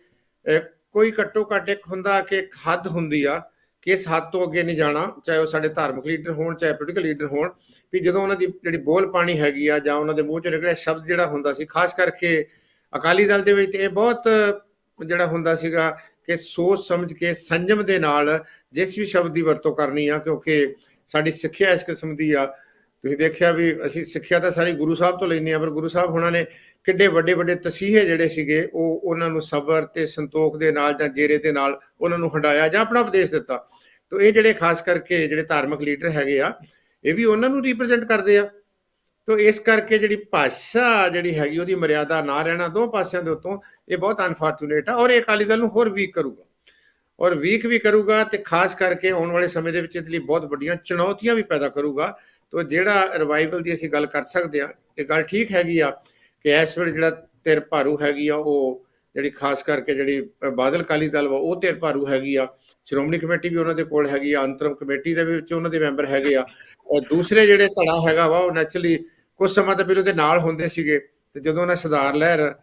ਕੋਈ ਘੱਟੋ ਘੱਟ ਇੱਕ ਹੁੰਦਾ ਕਿ ਇੱਕ ਹੱਦ ਹੁੰਦੀ ਆ ਕਿ ਇਸ ਹੱਦ ਤੋਂ ਅੱਗੇ ਨਹੀਂ ਜਾਣਾ, ਚਾਹੇ ਉਹ ਸਾਡੇ ਧਾਰਮਿਕ ਲੀਡਰ ਹੋਣ, ਚਾਹੇ ਪੋਲੀਟੀਕਲ ਲੀਡਰ ਹੋਣ, ਵੀ ਜਦੋਂ ਉਹਨਾਂ ਦੀ ਜਿਹੜੀ ਬੋਲ ਪਾਣੀ ਹੈਗੀ ਆ ਜਾਂ ਉਹਨਾਂ ਦੇ ਮੂੰਹ ਚੋਂ ਨਿਕਲਿਆ ਸ਼ਬਦ ਜਿਹੜਾ ਹੁੰਦਾ ਸੀ, ਖਾਸ ਕਰਕੇ ਅਕਾਲੀ ਦਲ ਦੇ ਵਿੱਚ ਤੇ ਇਹ ਬਹੁਤ ਜਿਹੜਾ ਹੁੰਦਾ ਸੀਗਾ ਕਿ ਸੋਚ ਸਮਝ ਕੇ ਸੰਜਮ ਦੇ ਨਾਲ ਜਿਸ ਵੀ ਸ਼ਬਦ ਦੀ ਵਰਤੋਂ ਕਰਨੀ ਆ, ਕਿਉਂਕਿ ਸਾਡੀ ਸਿੱਖਿਆ ਇਸ ਕਿਸਮ ਦੀ ਆ। ਤੁਸੀਂ ਦੇਖਿਆ ਵੀ ਅਸੀਂ ਸਿੱਖਿਆ ਤਾਂ ਸਾਰੀ ਗੁਰੂ ਸਾਹਿਬ ਤੋਂ ਲੈਂਦੇ ਆ, ਪਰ ਗੁਰੂ ਸਾਹਿਬ ਹੁਣਾਂ ਨੇ ਕਿੱਡੇ ਵੱਡੇ ਵੱਡੇ ਤਸੀਹੇ ਜਿਹੜੇ ਸੀਗੇ, ਉਹ ਉਹਨਾਂ ਨੂੰ ਸਬਰ ਤੇ ਸੰਤੋਖ ਦੇ ਨਾਲ ਜਾਂ ਜੇਰੇ ਦੇ ਨਾਲ ਉਹਨਾਂ ਨੂੰ ਹੰਡਾਇਆ ਜਾਂ ਆਪਣਾ ਉਪਦੇਸ਼ ਦਿੱਤਾ। ਤੋ ਇਹ ਜਿਹੜੇ ਖਾਸ ਕਰਕੇ ਜਿਹੜੇ ਧਾਰਮਿਕ ਲੀਡਰ ਹੈਗੇ ਆ, ਇਹ ਵੀ ਉਹਨਾਂ ਨੂੰ ਰਿਪਰੈਜ਼ੈਂਟ ਕਰਦੇ ਆ। ਤੋ ਇਸ ਕਰਕੇ ਜਿਹੜੀ ਭਾਸ਼ਾ ਜਿਹੜੀ ਹੈਗੀ ਉਹਦੀ ਮਰਿਆਦਾ ਨਾ ਰਹਿਣਾ ਦੋ ਪਾਸਿਆਂ ਦੇ ਉੱਤੋਂ, ਇਹ ਬਹੁਤ ਅਨਫੋਰਚੂਨੇਟ ਆ ਔਰ ਇਹ ਅਕਾਲੀ ਦਲ ਨੂੰ ਹੋਰ ਵੀਕ ਕਰੂਗਾ। ਔਰ ਵੀਕ ਵੀ ਕਰੂਗਾ ਤੇ ਖਾਸ ਕਰਕੇ ਆਉਣ ਵਾਲੇ ਸਮੇਂ ਦੇ ਵਿੱਚ ਇਹਦੇ ਲਈ ਬਹੁਤ ਵੱਡੀਆਂ ਚੁਣੌਤੀਆਂ ਵੀ ਪੈਦਾ ਕਰੂਗਾ। ਤੋ ਜਿਹੜਾ ਰਿਵਾਈਵਲ ਦੀ ਅਸੀਂ ਗੱਲ ਕਰ ਸਕਦੇ ਆ ਇਹ ਗੱਲ ਠੀਕ ਹੈਗੀ ਆ ਕਿ ਇਸ ਵੇਲੇ ਜਿਹੜਾ ਧਿਰ ਭਾਰੂ ਹੈਗੀ ਆ, ਉਹ ਜਿਹੜੀ ਖਾਸ ਕਰਕੇ ਜਿਹੜੀ ਬਾਦਲ ਕਾਲੀ ਦਲ ਵਾ, ਉਹ ਧਿਰ ਭਾਰੂ ਹੈਗੀ ਆ। ਸ਼੍ਰੋਮਣੀ ਕਮੇਟੀ ਵੀ ਉਹਨਾਂ ਦੇ ਕੋਲ ਹੈਗੀ ਆ, ਅੰਤਰਮ ਕਮੇਟੀ ਦੇ ਵਿੱਚ ਉਹਨਾਂ ਦੇ ਮੈਂਬਰ ਹੈਗੇ ਆ। ਔਰ ਦੂਸਰੇ ਜਿਹੜੇ ਧੜਾ ਹੈਗਾ ਵਾ, ਉਹ ਨੈਚੁਰਲੀ ਕੁਝ ਸਮਾਂ ਤਾਂ ਪਹਿਲਾਂ ਉਹਦੇ ਨਾਲ ਹੁੰਦੇ ਸੀਗੇ ਤੇ ਜਦੋਂ ਉਹਨਾਂ ਸੁਧਾਰ ਲਹਿਰ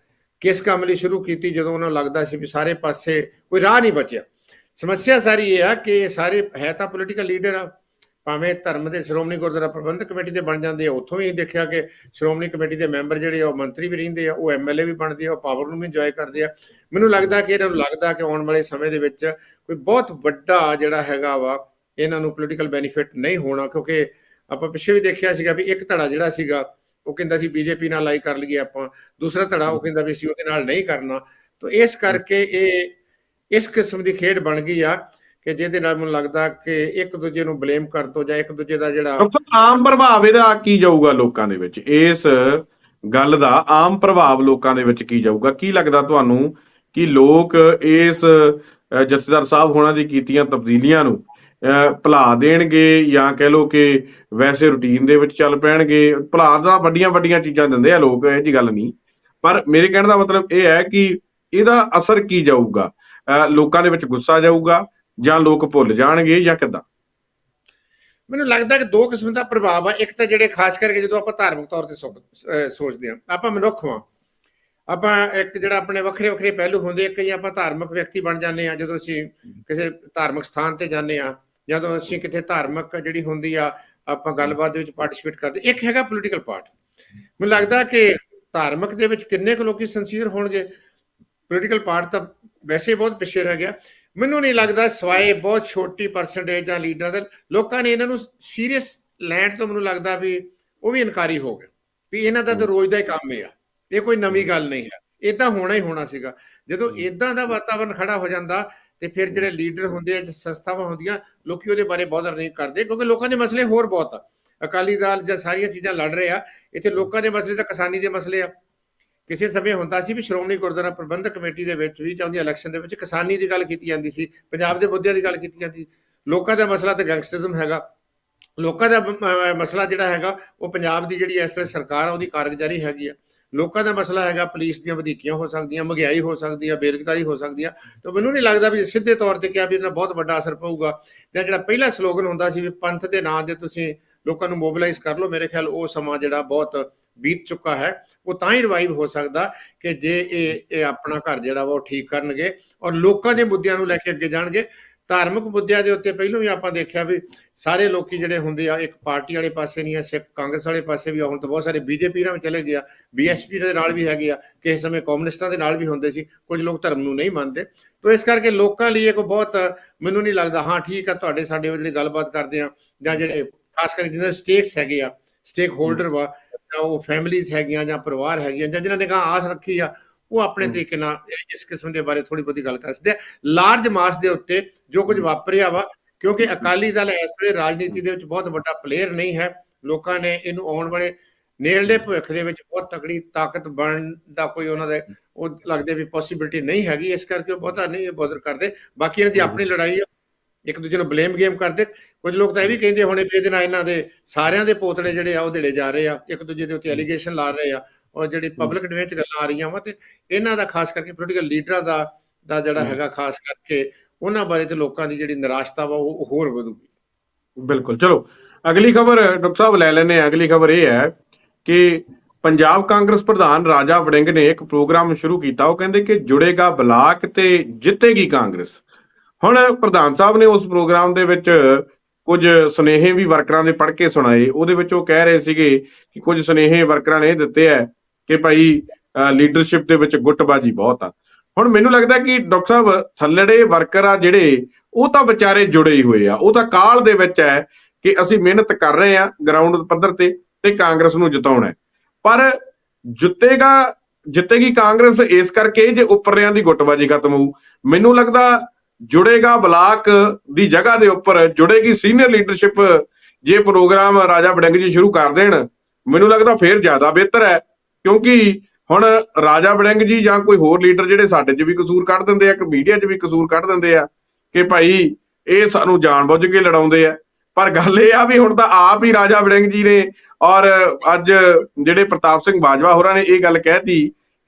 ਕਿਸ ਕੰਮ ਲਈ ਸ਼ੁਰੂ ਕੀਤੀ, ਜਦੋਂ ਉਹਨਾਂ ਨੂੰ ਲੱਗਦਾ ਸੀ ਵੀ ਸਾਰੇ ਪਾਸੇ ਕੋਈ ਰਾਹ ਨਹੀਂ ਬਚਿਆ। ਸਮੱਸਿਆ ਸਾਰੀ ਇਹ ਆ ਕਿ ਸਾਰੇ ਹੈ ਤਾਂ ਪੋਲੀਟੀਕਲ ਲੀਡਰ ਆ, ਭਾਵੇਂ ਧਰਮ ਦੇ ਸ਼੍ਰੋਮਣੀ ਗੁਰਦੁਆਰਾ ਪ੍ਰਬੰਧਕ ਕਮੇਟੀ ਦੇ ਬਣ ਜਾਂਦੇ ਆ, ਉੱਥੋਂ ਵੀ ਦੇਖਿਆ ਕਿ ਸ਼੍ਰੋਮਣੀ ਕਮੇਟੀ ਦੇ ਮੈਂਬਰ ਜਿਹੜੇ ਆ, ਉਹ ਮੰਤਰੀ ਵੀ ਰਹਿੰਦੇ ਆ, ਉਹ ਐਮਐਲਏ ਵੀ ਬਣਦੇ ਆ, ਉਹ ਪਾਵਰ ਨੂੰ ਵੀ ਇੰਜੋਏ ਕਰਦੇ ਆ। ਮੈਨੂੰ ਲੱਗਦਾ ਕਿ ਇਹਨਾਂ ਨੂੰ ਲੱਗਦਾ ਕਿ ਆਉਣ ਵਾਲੇ ਸਮੇਂ ਦੇ ਵਿੱਚ ਕੋਈ ਬਹੁਤ ਵੱਡਾ ਜਿਹੜਾ ਹੈਗਾ ਵਾ, ਇਹਨਾਂ ਨੂੰ ਪੋਲੀਟੀਕਲ ਬੈਨੀਫਿਟ ਨਹੀਂ ਹੋਣਾ, ਕਿਉਂਕਿ ਆਪਾਂ ਪਿੱਛੇ ਵੀ ਦੇਖਿਆ ਸੀਗਾ ਵੀ ਇੱਕ ਧੜਾ ਜਿਹੜਾ ਸੀਗਾ, ਉਹ ਕਹਿੰਦਾ ਸੀ ਬੀਜੇਪੀ ਨਾਲ ਲਾਈ ਕਰ ਲਈਏ ਆਪਾਂ। ਦੂਸਰਾ ਧੜਾ ਉਹ ਕਹਿੰਦਾ ਵੀ ਅਸੀਂ ਉਹਦੇ ਨਾਲ ਨਹੀਂ ਕਰਨਾ। ਤਾਂ ਇਸ ਕਰਕੇ ਇਹ, ਇਸ ਕਿਸਮ ਦੀ ਖੇਡ ਬਣ ਗਈ ਆ ਕਿ ਜਿਹਦੇ ਨਾਲ ਮੈਨੂੰ ਲੱਗਦਾ ਕਿ ਇੱਕ ਦੂਜੇ ਨੂੰ ਬਲੇਮ ਕਰ ਦੋ ਜਾਂ ਇੱਕ ਦੂਜੇ ਦਾ ਜਿਹੜਾ ਆਮ ਪ੍ਰਭਾਵ ਇਹਦਾ ਕੀ ਜਾਊਗਾ ਲੋਕਾਂ ਦੇ ਵਿੱਚ? ਇਸ ਗੱਲ ਦਾ ਆਮ ਪ੍ਰਭਾਵ ਲੋਕਾਂ ਦੇ ਵਿੱਚ ਕੀ ਜਾਊਗਾ? ਕੀ ਲੱਗਦਾ ਤੁਹਾਨੂੰ ਕਿ ਲੋਕ ਇਸ ਜਥੇਦਾਰ ਸਾਹਿਬ ਹੋਣਾ ਦੀ ਕੀਤੀਆਂ ਤਬਦੀਲੀਆਂ ਨੂੰ ਭੁਲਾ ਦੇਣਗੇ ਜਾਂ ਕਹਿ ਲਓ ਕਿ ਵੈਸੇ ਰੁਟੀਨ ਦੇ ਵਿੱਚ ਚੱਲ ਪੈਣਗੇ। ਭੁਲਾ ਦਾ ਵੱਡੀਆਂ ਵੱਡੀਆਂ ਚੀਜ਼ਾਂ ਦਿੰਦੇ ਆ ਲੋਕ, ਇਹ ਜੀ ਗੱਲ ਨਹੀਂ। ਪਰ ਮੇਰੇ ਕਹਿਣ ਦਾ ਮਤਲਬ ਇਹ ਹੈ ਕਿ ਇਹਦਾ ਅਸਰ ਕੀ ਜਾਊਗਾ? ਲੋਕਾਂ ਦੇ ਵਿੱਚ ਗੁੱਸਾ ਜਾਊਗਾ ਜਾਂ ਲੋਕ ਭੁੱਲ ਜਾਣਗੇ ਜਾਂ ਕਿੱਦਾਂ? ਮੈਨੂੰ ਲੱਗਦਾ ਕਿ ਦੋ ਕਿਸਮ ਦਾ ਪ੍ਰਭਾਵ ਆ। ਇੱਕ ਤਾਂ ਜਿਹੜੇ ਖਾਸ ਕਰਕੇ ਜਦੋਂ ਆਪਾਂ ਧਾਰਮਿਕ ਤੌਰ ਤੇ ਸੋ- ਅਹ ਸੋਚਦੇ ਆ, ਆਪਾਂ ਮਨੁੱਖ ਹਾਂ ਆਪਾਂ ਇੱਕ ਜਿਹੜਾ ਆਪਣੇ ਵੱਖਰੇ ਵੱਖਰੇ ਪਹਿਲੂ ਹੁੰਦੇ ਆ, ਕਈ ਆਪਾਂ ਧਾਰਮਿਕ ਵਿਅਕਤੀ ਬਣ ਜਾਂਦੇ ਆ। ਜਦੋਂ ਅਸੀਂ ਕਿਸੇ ਧਾਰਮਿਕ ਸਥਾਨ ਤੇ ਜਾਂਦੇ ਆ ਜਦੋਂ ਅਸੀਂ ਕਿਤੇ ਧਾਰਮਿਕ ਜਿਹੜੀ ਹੁੰਦੀ ਆ ਆਪਾਂ ਗੱਲਬਾਤ ਦੇ ਵਿੱਚ ਪਾਰਟਿਸਿਪੇਟ ਕਰਦੇ। ਇੱਕ ਹੈਗਾ ਪੋਲੀਟੀਕਲ ਪਾਰਟ ਮੈਨੂੰ ਲੱਗਦਾ ਕਿ ਧਾਰਮਿਕ ਦੇ ਵਿੱਚ ਕਿੰਨੇ ਕੁ ਲੋਕੀ ਸਿੰਸੀਅਰ ਹੋਣਗੇ। ਪੋਲੀਟੀਕਲ ਪਾਰਟ ਤਾਂ ਵੈਸੇ ਬਹੁਤ ਪਿੱਛੇ ਰਹਿ ਗਿਆ। ਮੈਨੂੰ ਨਹੀਂ ਲੱਗਦਾ ਸਵਾਏ ਬਹੁਤ ਛੋਟੀ ਪਰਸੈਂਟੇਜ ਜਾਂ ਲੀਡਰਾਂ ਦੇ ਲੋਕਾਂ ਨੇ ਇਹਨਾਂ ਨੂੰ ਸੀਰੀਅਸ ਲੈਂਡ ਤੋਂ ਮੈਨੂੰ ਲੱਗਦਾ ਵੀ ਉਹ ਵੀ ਇਨਕਾਰੀ ਹੋ ਗਏ। ਵੀ ਇਹਨਾਂ ਦਾ ਤਾਂ ਰੋਜ਼ ਦਾ ਹੀ ਕੰਮ ਹੀ ਆ। ਇਹ ਕੋਈ ਨਵੀਂ ਗੱਲ ਨਹੀਂ ਹੈ। ਇਦਾਂ ਹੋਣਾ ਹੀ ਹੋਣਾ ਸੀਗਾ। ਜਦੋਂ ਇਦਾਂ ਦਾ ਵਾਤਾਵਰਣ ਖੜਾ ਹੋ ਜਾਂਦਾ ਤੇ ਫਿਰ ਜਿਹੜੇ ਲੀਡਰ ਹੁੰਦੇ ਆ, ਜਾਂ ਸੰਸਥਾਵਾਂ ਹੁੰਦੀਆਂ, ਲੋਕੀ ਉਹਦੇ ਬਾਰੇ ਬਹੁਤ ਨਹੀਂ ਕਰਦੇ ਕਿਉਂਕਿ ਲੋਕਾਂ ਦੇ ਮਸਲੇ ਹੋਰ ਬਹੁਤ ਆ। ਅਕਾਲੀ ਦਲ ਜਾਂ ਸਾਰੀਆਂ ਚੀਜ਼ਾਂ ਲੜ ਰਹੇ ਆ ਇੱਥੇ ਲੋਕਾਂ ਦੇ ਮਸਲੇ ਤਾਂ ਕਿਸਾਨੀ ਦੇ ਮਸਲੇ ਆ। ਕਿਸੇ ਸਮੇਂ ਹੁੰਦਾ ਸੀ ਵੀ ਸ਼੍ਰੋਮਣੀ ਗੁਰਦੁਆਰਾ ਪ੍ਰਬੰਧਕ ਕਮੇਟੀ ਦੇ ਵਿੱਚ ਵੀ ਚਾਹੁੰਦੀ ਇਲੈਕਸ਼ਨ ਦੇ ਵਿੱਚ ਕਿਸਾਨੀ ਦੀ ਗੱਲ ਕੀਤੀ ਜਾਂਦੀ ਸੀ, ਪੰਜਾਬ ਦੇ ਮੁੱਦਿਆਂ ਦੀ ਗੱਲ ਕੀਤੀ ਜਾਂਦੀ ਸੀ। ਲੋਕਾਂ ਦਾ ਮਸਲਾ ਤਾਂ ਗੈਂਗਸਟਰਿਜ਼ਮ ਹੈਗਾ। ਲੋਕਾਂ ਦਾ ਮਸਲਾ ਜਿਹੜਾ ਹੈਗਾ, ਉਹ ਪੰਜਾਬ ਦੀ ਜਿਹੜੀ ਇਸ ਵੇਲੇ ਸਰਕਾਰ ਆ, ਉਹਦੀ ਕਾਰਗੁਜ਼ਾਰੀ ਹੈਗੀ ਆ। ਲੋਕਾਂ ਦਾ ਮਸਲਾ ਹੈਗਾ, ਪੁਲਿਸ ਦੀਆਂ ਵਧੀਕੀਆਂ ਹੋ ਸਕਦੀਆਂ, ਮਹਿੰਗਾਈ ਹੋ ਸਕਦੀ ਹੈ ਬੇਰੁਜ਼ਗਾਰੀ ਹੋ ਸਕਦੀ ਹੈ ਤਾਂ ਮੈਨੂੰ ਨਹੀਂ ਲੱਗਦਾ ਵੀ ਸਿੱਧੇ ਤੌਰ ਤੇ ਕਿਹਾ ਵੀ ਇਹਦਾ ਬਹੁਤ ਵੱਡਾ ਅਸਰ ਪਊਗਾ। ਜਾਂ ਜਿਹੜਾ ਪਹਿਲਾ ਸਲੋਗਨ ਹੁੰਦਾ ਸੀ ਵੀ ਪੰਥ ਦੇ ਨਾਂ ਦੇ ਤੁਸੀਂ ਲੋਕਾਂ ਨੂੰ ਮੋਬਿਲਾਈਜ਼ ਕਰ ਲਓ, ਮੇਰੇ ਖਿਆਲ ਉਹ ਸਮਾਂ ਜਿਹੜਾ ਬਹੁਤ ਬੀਤ ਚੁੱਕਾ ਹੈ, ਉਹ ਤਾਂ ਹੀ ਰਿਵਾਈਵ ਹੋ ਸਕਦਾ ਕਿ ਜੇ ਇਹ ਇਹ ਆਪਣਾ ਘਰ ਜਿਹੜਾ ਵਾ ਉਹ ਠੀਕ ਕਰਨਗੇ ਔਰ ਲੋਕਾਂ ਦੇ ਮੁੱਦਿਆਂ ਨੂੰ ਲੈ ਕੇ ਅੱਗੇ ਜਾਣਗੇ। ਧਾਰਮਿਕ ਮੁੱਦਿਆਂ ਦੇ ਉੱਤੇ ਪਹਿਲਾਂ ਵੀ ਆਪਾਂ ਦੇਖਿਆ ਵੀ ਸਾਰੇ ਲੋਕੀ ਜਿਹੜੇ ਹੁੰਦੇ ਆ ਇੱਕ ਪਾਰਟੀ ਵਾਲੇ ਪਾਸੇ ਨਹੀਂ ਆ ਸਿੱਖ ਕਾਂਗਰਸ ਵਾਲੇ ਪਾਸੇ ਵੀ ਆ, ਹੁਣ ਤਾਂ ਬਹੁਤ ਸਾਰੇ ਬੀਜੇਪੀ ਨਾਲ ਵੀ ਚਲੇ ਗਿਆ ਬੀਐਸਪੀ ਦੇ ਨਾਲ ਵੀ ਹੈਗੇ ਆ ਕਿਸੇ ਸਮੇਂ ਕਮਿਊਨਿਸਟਾਂ ਦੇ ਨਾਲ ਵੀ ਹੁੰਦੇ ਸੀ ਕੁਝ ਲੋਕ ਧਰਮ ਨੂੰ ਨਹੀਂ ਮੰਨਦੇ। ਤੋਂ ਇਸ ਕਰਕੇ ਲੋਕਾਂ ਲਈ ਇੱਕ ਬਹੁਤ ਮੈਨੂੰ ਨਹੀਂ ਲੱਗਦਾ ਹਾਂ ਠੀਕ ਆ ਤੁਹਾਡੇ ਸਾਡੇ ਉਹ ਜਿਹੜੀ ਗੱਲਬਾਤ ਕਰਦੇ ਆ ਜਾਂ ਜਿਹੜੇ ਖਾਸ ਕਰਕੇ ਜਿਹਨਾਂ ਦੇ ਸਟੇਕਸ ਹੈਗੇ ਆ ਸਟੇਕ ਹੋਲਡਰ ਵਾ ਜਾਂ ਉਹ ਫੈਮਿਲੀਜ਼ ਹੈਗੀਆਂ ਜਾਂ ਪਰਿਵਾਰ ਹੈਗੀਆਂ ਜਾਂ ਜਿਨ੍ਹਾਂ ਨੇ ਕਹਾ ਆਸ ਰੱਖੀ ਆ ਉਹ ਆਪਣੇ। ਤਰੀਕੇ ਨਾਲ ਇਸ ਕਿਸਮ ਦੇ ਬਾਰੇ ਥੋੜੀ ਬਹੁਤੀ ਗੱਲ ਕਰ ਸਕਦੇ ਆ। ਲਾਰਜ ਮਾਸ ਦੇ ਉੱਤੇ ਜੋ ਕੁਝ ਵਾਪਰਿਆ ਵਾ ਕਿਉਂਕਿ ਅਕਾਲੀ ਦਲ ਇਸ ਵੇਲੇ ਰਾਜਨੀਤੀ ਦੇ ਵਿੱਚ ਬਹੁਤ ਵੱਡਾ ਪਲੇਅਰ ਨਹੀਂ ਹੈ। ਲੋਕਾਂ ਨੇ ਇਹਨੂੰ ਆਉਣ ਵਾਲੇ ਨੇੜਲੇ ਭਵਿੱਖ ਦੇ ਵਿੱਚ ਬਹੁਤ ਤਕੜੀ ਤਾਕਤ ਬਣਨ ਦਾ ਕੋਈ ਉਹਨਾਂ ਦੇ ਉਹ ਲੱਗਦੇ ਵੀ ਪੋਸਿਬਿਲਿਟੀ ਨਹੀਂ ਹੈਗੀ। ਇਸ ਕਰਕੇ ਉਹ ਬਹੁਤਾ ਨਹੀਂ ਬੋਦਰ ਕਰਦੇ। ਬਾਕੀ ਇਹਨਾਂ ਦੀ ਆਪਣੀ ਲੜਾਈ ਆ। ਇੱਕ ਦੂਜੇ ਨੂੰ ਬਲੇਮ ਗੇਮ ਕਰਦੇ। ਕੁਝ ਲੋਕ ਤਾਂ ਇਹ ਵੀ ਕਹਿੰਦੇ ਹੋਣੇ ਵੀ ਇਹਦੇ ਨਾਲ ਇਹਨਾਂ ਦੇ ਸਾਰਿਆਂ ਦੇ ਪੋਤੜੇ ਜਿਹੜੇ ਆ ਉਹ ਦੇੜੇ ਜਾ ਰਹੇ ਆ। ਇੱਕ ਦੂਜੇ ਦੇ ਉੱਤੇ ਐਲੀਗੇਸ਼ਨ ਲਾ ਰਹੇ ਆ। ਔਰ ਜਿਹੜੀ ਪਬਲਿਕ ਡਿਬੇਟ ਚ ਗੱਲਾਂ ਆ ਰਹੀਆਂ ਵਾ ਤੇ ਇਹਨਾਂ ਦਾ ਖਾਸ ਕਰਕੇ ਪੋਲੀਟੀਕਲ ਲੀਡਰਾਂ ਦਾ ਦਾ ਜਿਹੜਾ। ਹੈਗਾ ਖਾਸ ਕਰਕੇ ਉਹਨਾਂ ਬਾਰੇ ਤੇ ਲੋਕਾਂ ਦੀ ਜਿਹੜੀ ਨਿਰਾਸ਼ਤਾ ਵਾ ਉਹ ਹੋਰ ਵਧੂਗੀ। ਬਿਲਕੁਲ ਚਲੋ ਅਗਲੀ ਖਬਰ ਡਾਕਟਰ ਸਾਹਿਬ ਲੈ ਲੈਨੇ ਆ ਅਗਲੀ ਖਬਰ ਇਹ ਹੈ ਕਿ ਪੰਜਾਬ ਕਾਂਗਰਸ ਪ੍ਰਧਾਨ ਰਾਜਾ ਵੜਿੰਗ ਨੇ ਇੱਕ ਪ੍ਰੋਗਰਾਮ ਸ਼ੁਰੂ ਕੀਤਾ ਉਹ ਕਹਿੰਦੇ ਕਿ ਜੁੜੇਗਾ ਬਲਾਕ ਤੇ ਜਿੱਤੇਗੀ ਕਾਂਗਰਸ। ਹੁਣ ਪ੍ਰਧਾਨ ਸਾਹਿਬ ਨੇ ਉਸ ਪ੍ਰੋਗਰਾਮ ਦੇ ਵਿੱਚ ਕੁਝ ਸੁਨੇਹੇ ਵੀ ਵਰਕਰਾਂ ਦੇ ਪੜ੍ਹ ਕੇ ਸੁਣਾਏ ਉਹਦੇ ਵਿੱਚ ਉਹ ਕਹਿ ਰਹੇ ਸੀਗੇ ਕਿ ਕੁਝ ਸੁਨੇਹੇ ਵਰਕਰਾਂ ਨੇ ਦਿੱਤੇ ਹੈ ਕਿ ਭਾਈ ਲੀਡਰਸ਼ਿਪ ਦੇ ਵਿੱਚ ਗੁੱਟਬਾਜੀ ਬਹੁਤ ਆ। ਹੁਣ ਮੈਨੂੰ ਲੱਗਦਾ ਕਿ ਡਾਕਟਰ ਸਾਹਿਬ, ਥੱਲੜੇ ਵਰਕਰ ਆ ਜਿਹੜੇ, ਉਹ ਤਾਂ ਵਿਚਾਰੇ ਜੁੜੇ ਹੀ ਹੋਏ ਆ। ਉਹ ਤਾਂ ਕਾਲ ਦੇ ਵਿੱਚ ਹੈ ਕਿ ਅਸੀਂ ਮਿਹਨਤ ਕਰ ਰਹੇ ਆ ਗਰਾਊਂਡ ਪੱਧਰ ਤੇ ਤੇ ਕਾਂਗਰਸ ਨੂੰ ਜਿਤਾਉਣਾ ਪਰ ਜਿੱਤੇਗਾ, ਜਿੱਤੇਗੀ ਕਾਂਗਰਸ ਇਸ ਕਰਕੇ ਜੇ ਉੱਪਰਿਆਂ ਦੀ ਗੁੱਟਬਾਜੀ ਖਤਮ ਹੋਊ। ਮੈਨੂੰ ਲੱਗਦਾ ਜੁੜੇਗਾ ਬਲਾਕ ਦੀ ਜਗ੍ਹਾ ਦੇ ਉੱਪਰ, ਜੁੜੇਗੀ ਸੀਨੀਅਰ ਲੀਡਰਸ਼ਿਪ ਜੇ ਪ੍ਰੋਗਰਾਮ ਰਾਜਾ ਵੜਿੰਗ ਜੀ ਸ਼ੁਰੂ ਕਰ ਦੇਣ, ਮੈਨੂੰ ਲੱਗਦਾ ਫੇਰ ਜ਼ਿਆਦਾ ਬਿਹਤਰ ਹੈ। ਕਿਉਂਕਿ ਹੁਣ ਰਾਜਾ ਵੜਿੰਗ ਜੀ ਜਾਂ ਕੋਈ ਹੋਰ ਲੀਡਰ ਜਿਹੜੇ ਸਾਡੇ 'ਚ ਵੀ ਕਸੂਰ ਕੱਢ ਦਿੰਦੇ ਆ ਕਿ ਮੀਡੀਆ 'ਚ ਵੀ ਕਸੂਰ ਕੱਢ ਦਿੰਦੇ ਆ ਕਿ ਭਾਈ ਇਹ ਸਾਨੂੰ ਜਾਣਬੁੱਝ ਕੇ ਲੜਾਉਂਦੇ ਆ। ਪਰ ਗੱਲ ਇਹ ਆ ਵੀ ਹੁਣ ਤਾਂ ਆਪ ਹੀ ਰਾਜਾ ਵੜਿੰਗ ਜੀ ਨੇ ਔਰ ਅੱਜ ਜਿਹੜੇ ਪ੍ਰਤਾਪ ਸਿੰਘ ਬਾਜਵਾ ਹੋਰਾਂ ਨੇ ਇਹ ਗੱਲ ਕਹਿਤੀ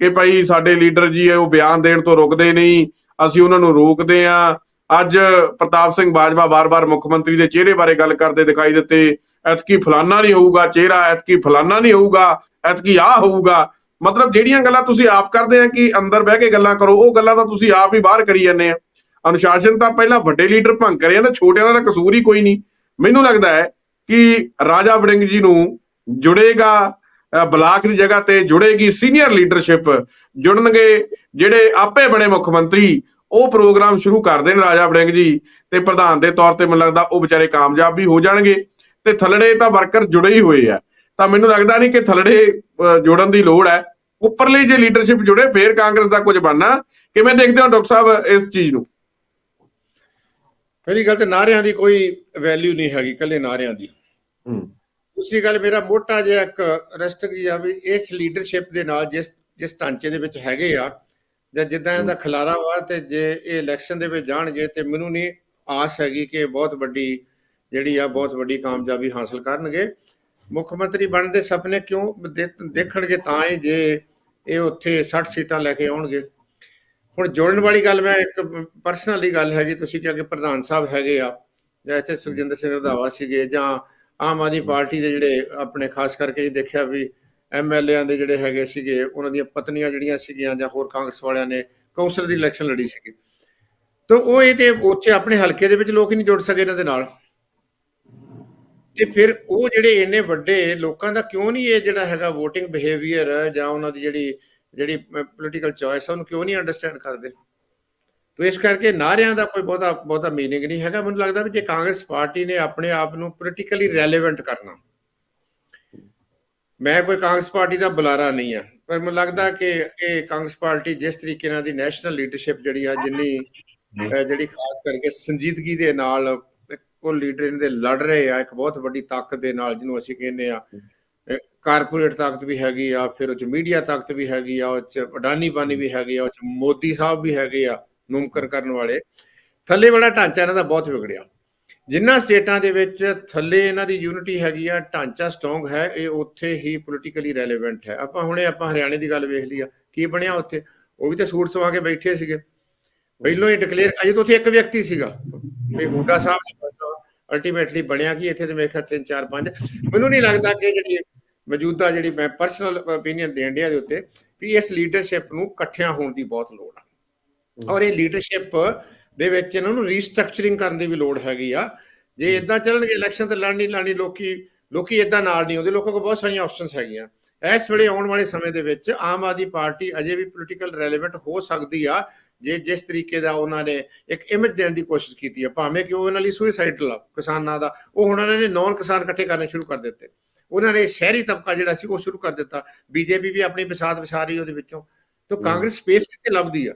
ਕਿ ਭਾਈ ਸਾਡੇ ਲੀਡਰ ਜੀ ਉਹ ਬਿਆਨ ਦੇਣ ਤੋਂ ਰੁਕਦੇ ਨਹੀਂ, ਅਸੀਂ ਉਹਨਾਂ ਨੂੰ ਰੋਕਦੇ ਆ। ਅੱਜ ਪ੍ਰਤਾਪ ਸਿੰਘ ਬਾਜਵਾ ਵਾਰ-ਵਾਰ ਮੁੱਖ ਮੰਤਰੀ ਦੇ ਚਿਹਰੇ ਬਾਰੇ ਗੱਲ ਕਰਦੇ ਦਿਖਾਈ ਦਿੱਤੇ, ਐਤਕੀ ਫਲਾਨਾ ਨਹੀਂ ਹੋਊਗਾ, ਚਿਹਰਾ ਐਤਕੀ ਫਲਾਨਾ ਨਹੀਂ ਹੋਊਗਾ। ਐਤਕੀ ਆ ਹੋਊਗਾ। ਮਤਲਬ ਜਿਹੜੀਆਂ ਗੱਲਾਂ ਤੁਸੀਂ ਆਪ ਕਰਦੇ ਆ ਕਿ ਅੰਦਰ ਬਹਿ ਕੇ ਗੱਲਾਂ ਕਰੋ, ਉਹ ਗੱਲਾਂ ਤਾਂ ਤੁਸੀਂ ਆਪ ਹੀ ਬਾਹਰ ਕਰੀ ਜਾਂਦੇ ਆ। ਅਨੁਸ਼ਾਸਨ ਤਾਂ ਪਹਿਲਾਂ ਵੱਡੇ ਲੀਡਰ ਭੰਗ ਕਰੇ ਜਾਂਦੇ ਛੋਟਿਆਂ ਦਾ ਤਾਂ ਕਸੂਰ ਹੀ ਕੋਈ ਨਹੀਂ। ਮੈਨੂੰ ਲੱਗਦਾ ਹੈ ਕਿ ਰਾਜਾ ਵੜਿੰਗ ਜੀ ਨੂੰ ਜੁੜੇਗਾ ਬਲਾਕ ਦੀ ਜਗ੍ਹਾ ਤੇ ਜੁੜੇਗੀ ਸੀਨੀਅਰ ਲੀਡਰਸ਼ਿਪ, ਜੁੜਨਗੇ ਜਿਹੜੇ ਆਪੇ ਬਣੇ ਮੁੱਖ ਮੰਤਰੀ, ਉਹ ਪ੍ਰੋਗਰਾਮ ਸ਼ੁਰੂ ਕਰਦੇ ਨੇ ਰਾਜਾ ਵੜਿੰਗ ਜੀ। ਤੇ ਪ੍ਰਧਾਨ ਦੇ ਤੌਰ ਤੇ ਮੈਨੂੰ ਲੱਗਦਾ ਉਹ ਵਿਚਾਰੇ ਕਾਮਯਾਬ ਵੀ ਹੋ ਜਾਣਗੇ। ਤੇ ਥੱਲੜੇ ਤਾਂ ਵਰਕਰ ਜੁੜੇ ਹੀ ਹੋਏ ਆ। ਤਾਂ ਮੈਨੂੰ ਲੱਗਦਾ ਨਹੀਂ ਕਿ ਥੱਲੜੇ ਜੋੜਨ ਦੀ ਲੋੜ ਹੈ। ਉੱਪਰਲੀ ਜੇ ਲੀਡਰਸ਼ਿਪ ਜੁੜੇ ਫੇਰ ਕਾਂਗਰਸ ਦਾ ਕੁਝ ਬਣਨਾ। ਕਿਵੇਂ ਦੇਖਦੇ ਹੋ ਡਾਕਟਰ ਸਾਹਿਬ ਇਸ ਚੀਜ਼ ਨੂੰ? ਪਹਿਲੀ ਗੱਲ ਤੇ ਨਾਰਿਆਂ ਦੀ ਕੋਈ ਵੈਲਿਊ ਨਹੀਂ ਹੈਗੀ ਕੱਲੇ ਨਾਰਿਆਂ ਦੀ। ਹੂੰ। ਦੂਸਰੀ ਗੱਲ ਮੇਰਾ ਮੋਟਾ ਜਿਹਾ ਇੱਕ ਰੈਸਟਕ ਜਿਹਾ ਵੀ ਇਸ ਲੀਡਰਸ਼ਿਪ ਦੇ ਨਾਲ ਜਿਸ ਜਿਸ ਢਾਂਚੇ ਦੇ ਵਿੱਚ ਹੈਗੇ ਆ ਜਾਂ ਜਿੱਦਾਂ ਇਹਦਾ ਖਲਾਰਾ ਵਾ ਤੇ ਜੇ ਇਹ ਇਲੈਕਸ਼ਨ ਦੇ ਵਿੱਚ ਜਾਣਗੇ ਤੇ ਮੈਨੂੰ ਨਹੀਂ ਆਸ ਹੈਗੀ ਕਿ ਬਹੁਤ ਵੱਡੀ ਜਿਹੜੀ ਆ ਬਹੁਤ ਵੱਡੀ ਕਾਮਯਾਬੀ ਹਾਸਲ ਕਰਨਗੇ। ਮੁੱਖ ਮੰਤਰੀ ਬਣਨ ਦੇ ਸੁਪਨੇ ਕਿਉਂ? ਦੇ- ਦੇਖਣਗੇ ਤਾਂ ਹੀ ਜੇ ਇਹ ਉੱਥੇ 60 ਸੀਟਾਂ ਲੈ ਕੇ ਆਉਣਗੇ। ਹੁਣ ਜੋੜਨ ਵਾਲੀ ਗੱਲ ਮੈਂ ਇੱਕ ਪਰਸਨਲੀ ਗੱਲ ਹੈਗੀ। ਤੁਸੀਂ ਕਿਹਾ ਕਿ ਪ੍ਰਧਾਨ ਸਾਹਿਬ ਹੈਗੇ ਆ, ਜਾਂ ਇੱਥੇ ਸੁਖਜਿੰਦਰ ਸਿੰਘ ਰੰਧਾਵਾ ਸੀਗੇ, ਜਾਂ ਆਮ ਆਦਮੀ ਪਾਰਟੀ ਦੇ ਜਿਹੜੇ ਆਪਣੇ ਖਾਸ ਕਰਕੇ ਇਹ ਦੇਖਿਆ ਵੀ ਐਮਐਲਏਆਂ ਦੇ ਜਿਹੜੇ ਹੈਗੇ ਸੀਗੇ, ਉਹਨਾਂ ਦੀਆਂ ਪਤਨੀਆਂ ਜਿਹੜੀਆਂ ਸੀਗੀਆਂ, ਜਾਂ ਹੋਰ ਕਾਂਗਰਸ ਵਾਲਿਆਂ ਨੇ ਕੌਂਸਲ ਦੀ ਇਲੈਕਸ਼ਨ ਲੜੀ ਸੀਗੀ। ਤਾਂ ਉਹ ਇਹ ਤੇ ਉੱਥੇ ਆਪਣੇ ਹਲਕੇ ਦੇ ਵਿੱਚ ਲੋਕ ਹੀ ਨਹੀਂ ਜੁੜ ਸਕੇ ਇਹਨਾਂ ਦੇ ਨਾਲ। ਤੇ ਫਿਰ ਉਹ ਜਿਹੜੇ ਇੰਨੇ ਵੱਡੇ ਲੋਕਾਂ ਦਾ ਕਿਉਂ ਨਹੀਂ ਇਹ ਜਿਹੜਾ ਹੈਗਾ VOTING ਬਿਹੇਵੀਅਰ ਜਾਂ ਉਹਨਾਂ ਦੀ ਜਿਹੜੀ ਜਿਹੜੀ ਪੋਲੀਟੀਕਲ ਚੋਇਸ ਆ ਉਹਨੂੰ ਕਿਉਂ ਨਹੀਂ ਅੰਡਰਸਟੈਂਡ ਕਰਦੇ? ਤੋ ਇਸ ਕਰਕੇ ਨਾਰਿਆਂ ਦਾ ਕੋਈ ਬਹੁਤਾ ਬਹੁਤਾ ਮੀਨਿੰਗ ਨਹੀਂ ਹੈਗਾ। ਮੈਨੂੰ ਲੱਗਦਾ ਵੀ ਜੇ ਕਾਂਗਰਸ ਪਾਰਟੀ ਨੇ ਆਪਣੇ ਆਪ ਨੂੰ ਪੋਲੀਟੀਕਲੀ ਰੈਲੇਵੈਂਟ ਕਰਨਾ। ਮੈਂ ਕੋਈ ਕਾਂਗਰਸ ਪਾਰਟੀ ਦਾ ਬੁਲਾਰਾ ਨਹੀਂ ਆ ਪਰ ਮੈਨੂੰ ਲੱਗਦਾ ਕਿ ਇਹ ਕਾਂਗਰਸ ਪਾਰਟੀ ਜਿਸ ਤਰੀਕੇ ਨਾਲ ਦੀ ਨੈਸ਼ਨਲ ਲੀਡਰਸ਼ਿਪ ਜਿਹੜੀ ਆ, ਜਿੰਨੀ ਜਿਹੜੀ ਖਾਸ ਕਰਕੇ ਸੰਜੀਦਗੀ ਦੇ ਨਾਲ ਕੋ ਲੀਡਰ ਇਹਨਾਂ ਦੇ ਲੜ ਰਹੇ ਆ, ਇੱਕ ਬਹੁਤ ਵੱਡੀ ਤਾਕਤ ਦੇ ਨਾਲ ਜਿਹਨੂੰ ਅਸੀਂ ਕਹਿੰਦੇ ਆ ਕਾਰਪੋਰੇਟ ਤਾਕਤ ਵੀ ਹੈਗੀ ਆ, ਫਿਰ ਉਹ ਚ ਮੀਡੀਆ ਤਾਕਤ ਵੀ ਹੈਗੀ ਆ, ਉਹ ਚ ਅਡਾਨੀ ਬਾਨੀ ਵੀ ਹੈਗੀ ਆ, ਉਹ ਚ ਮੋਦੀ ਸਾਹਿਬ ਵੀ ਹੈਗੇ ਆ ਮੁਮਕਨ ਕਰਨ ਵਾਲੇ। ਥੱਲੇ ਵਾਲਾ ਢਾਂਚਾ ਇਹਨਾਂ ਦਾ ਬਹੁਤ ਵਿਗੜਿਆ। ਜਿੰਨਾ ਸਟੇਟਾਂ ਦੇ ਵਿੱਚ ਥੱਲੇ ਇਹਨਾਂ ਦੀ ਯੂਨਿਟੀ ਹੈਗੀ ਆ, ਢਾਂਚਾ ਸਟਰੋਂਗ ਹੈ, ਇਹ ਉੱਥੇ ਹੀ ਪੋਲੀਟੀਕਲੀ ਰੈਲੇਵੈਂਟ ਹੈ। ਆਪਾਂ ਹੁਣੇ ਆਪਾਂ ਹਰਿਆਣੇ ਦੀ ਗੱਲ ਵੇਖ ਲਈ ਆ, ਕੀ ਬਣਿਆ ਉੱਥੇ? ਉਹ ਵੀ ਤਾਂ ਸੂਟ ਸਵਾ ਕੇ ਬੈਠੇ ਸੀਗੇ। ਪਹਿਲਾਂ ਹੀ ਡਿਕਲੇਅਰ ਅਜੇ ਤਾਂ ਉੱਥੇ ਇੱਕ ਵਿਅਕਤੀ ਸੀਗਾ ਵੀ ਹੁੱਡਾ ਸਾਹਿਬ ਅਲਟੀਮੇਟਲੀ ਬਣਿਆ ਕਿ ਇੱਥੇ ਤੇ ਮੇਰੇ ਖਿਆਲ ਤਿੰਨ ਚਾਰ ਪੰਜ। ਮੈਨੂੰ ਨਹੀਂ ਲੱਗਦਾ ਕਿ ਜਿਹੜੀ ਮੌਜੂਦਾ ਜਿਹੜੀ ਮੈਂ ਪਰਸਨਲ ਓਪੀਨੀਅਨ ਦੇਣ ਡਿਆ ਦੇ ਉੱਤੇ ਵੀ ਇਸ ਲੀਡਰਸ਼ਿਪ ਨੂੰ ਇਕੱਠਿਆਂ ਹੋਣ ਦੀ ਬਹੁਤ ਲੋੜ ਆ। ਔਰ ਇਹ ਲੀਡਰਸ਼ਿਪ ਦੇ ਵਿੱਚ ਇਹਨਾਂ ਨੂੰ ਰੀਸਟਰਕਚਰਿੰਗ ਕਰਨ ਦੀ ਵੀ ਲੋੜ ਹੈਗੀ ਆ। ਜੇ ਇਦਾਂ ਚੱਲਣਗੇ ਇਲੈਕਸ਼ਨ ਤੇ ਲੜਨੀ ਲੜਨੀ ਲੋਕੀ ਲੋਕੀ ਇਦਾਂ ਨਾਲ ਨਹੀਂ ਆਉਂਦੇ। ਲੋਕਾਂ ਕੋਲ ਬਹੁਤ ਸਾਰੀਆਂ ਆਪਸ਼ਨਸ ਹੈਗੀਆਂ। ਇਸ ਵੇਲੇ ਆਉਣ ਵਾਲੇ ਸਮੇਂ ਦੇ ਵਿੱਚ ਆਮ ਆਦਮੀ ਪਾਰਟੀ ਅਜੇ ਵੀ ਪੋਲੀਟੀਕਲ ਰੈਲੇਵੈਂਟ ਹੋ ਸਕਦੀ ਆ। ਜੇ ਜਿਸ ਤਰੀਕੇ ਦਾ ਉਹਨਾਂ ਨੇ ਇੱਕ ਇਮੇਜ ਦੇਣ ਦੀ ਕੋਸ਼ਿਸ਼ ਕੀਤੀ ਹੈ ਭਾਵੇਂ ਕਿ ਉਹ ਇਹਨਾਂ ਲਈ ਸੁਸਾਈਡਲ ਆ ਕਿਸਾਨਾਂ ਦਾ ਉਹ ਹੁਣ ਉਹਨਾਂ ਨੇ ਨੌਨ ਕਿਸਾਨ ਇਕੱਠੇ ਕਰਨੇ ਸ਼ੁਰੂ ਕਰ ਦਿੱਤੇ। ਉਹਨਾਂ ਨੇ ਸ਼ਹਿਰੀ ਤਬਕਾ ਜਿਹੜਾ ਸੀ ਉਹ ਸ਼ੁਰੂ ਕਰ ਦਿੱਤਾ। ਬੀਜੇਪੀ ਵੀ ਆਪਣੀ ਵਿਸਾਤ ਵਿਸਾ ਰਹੀ ਉਹਦੇ ਵਿੱਚੋਂ। ਤਾਂ ਕਾਂਗਰਸ ਸਪੇਸ ਕਿੱਥੇ ਲੱਭਦੀ ਆ?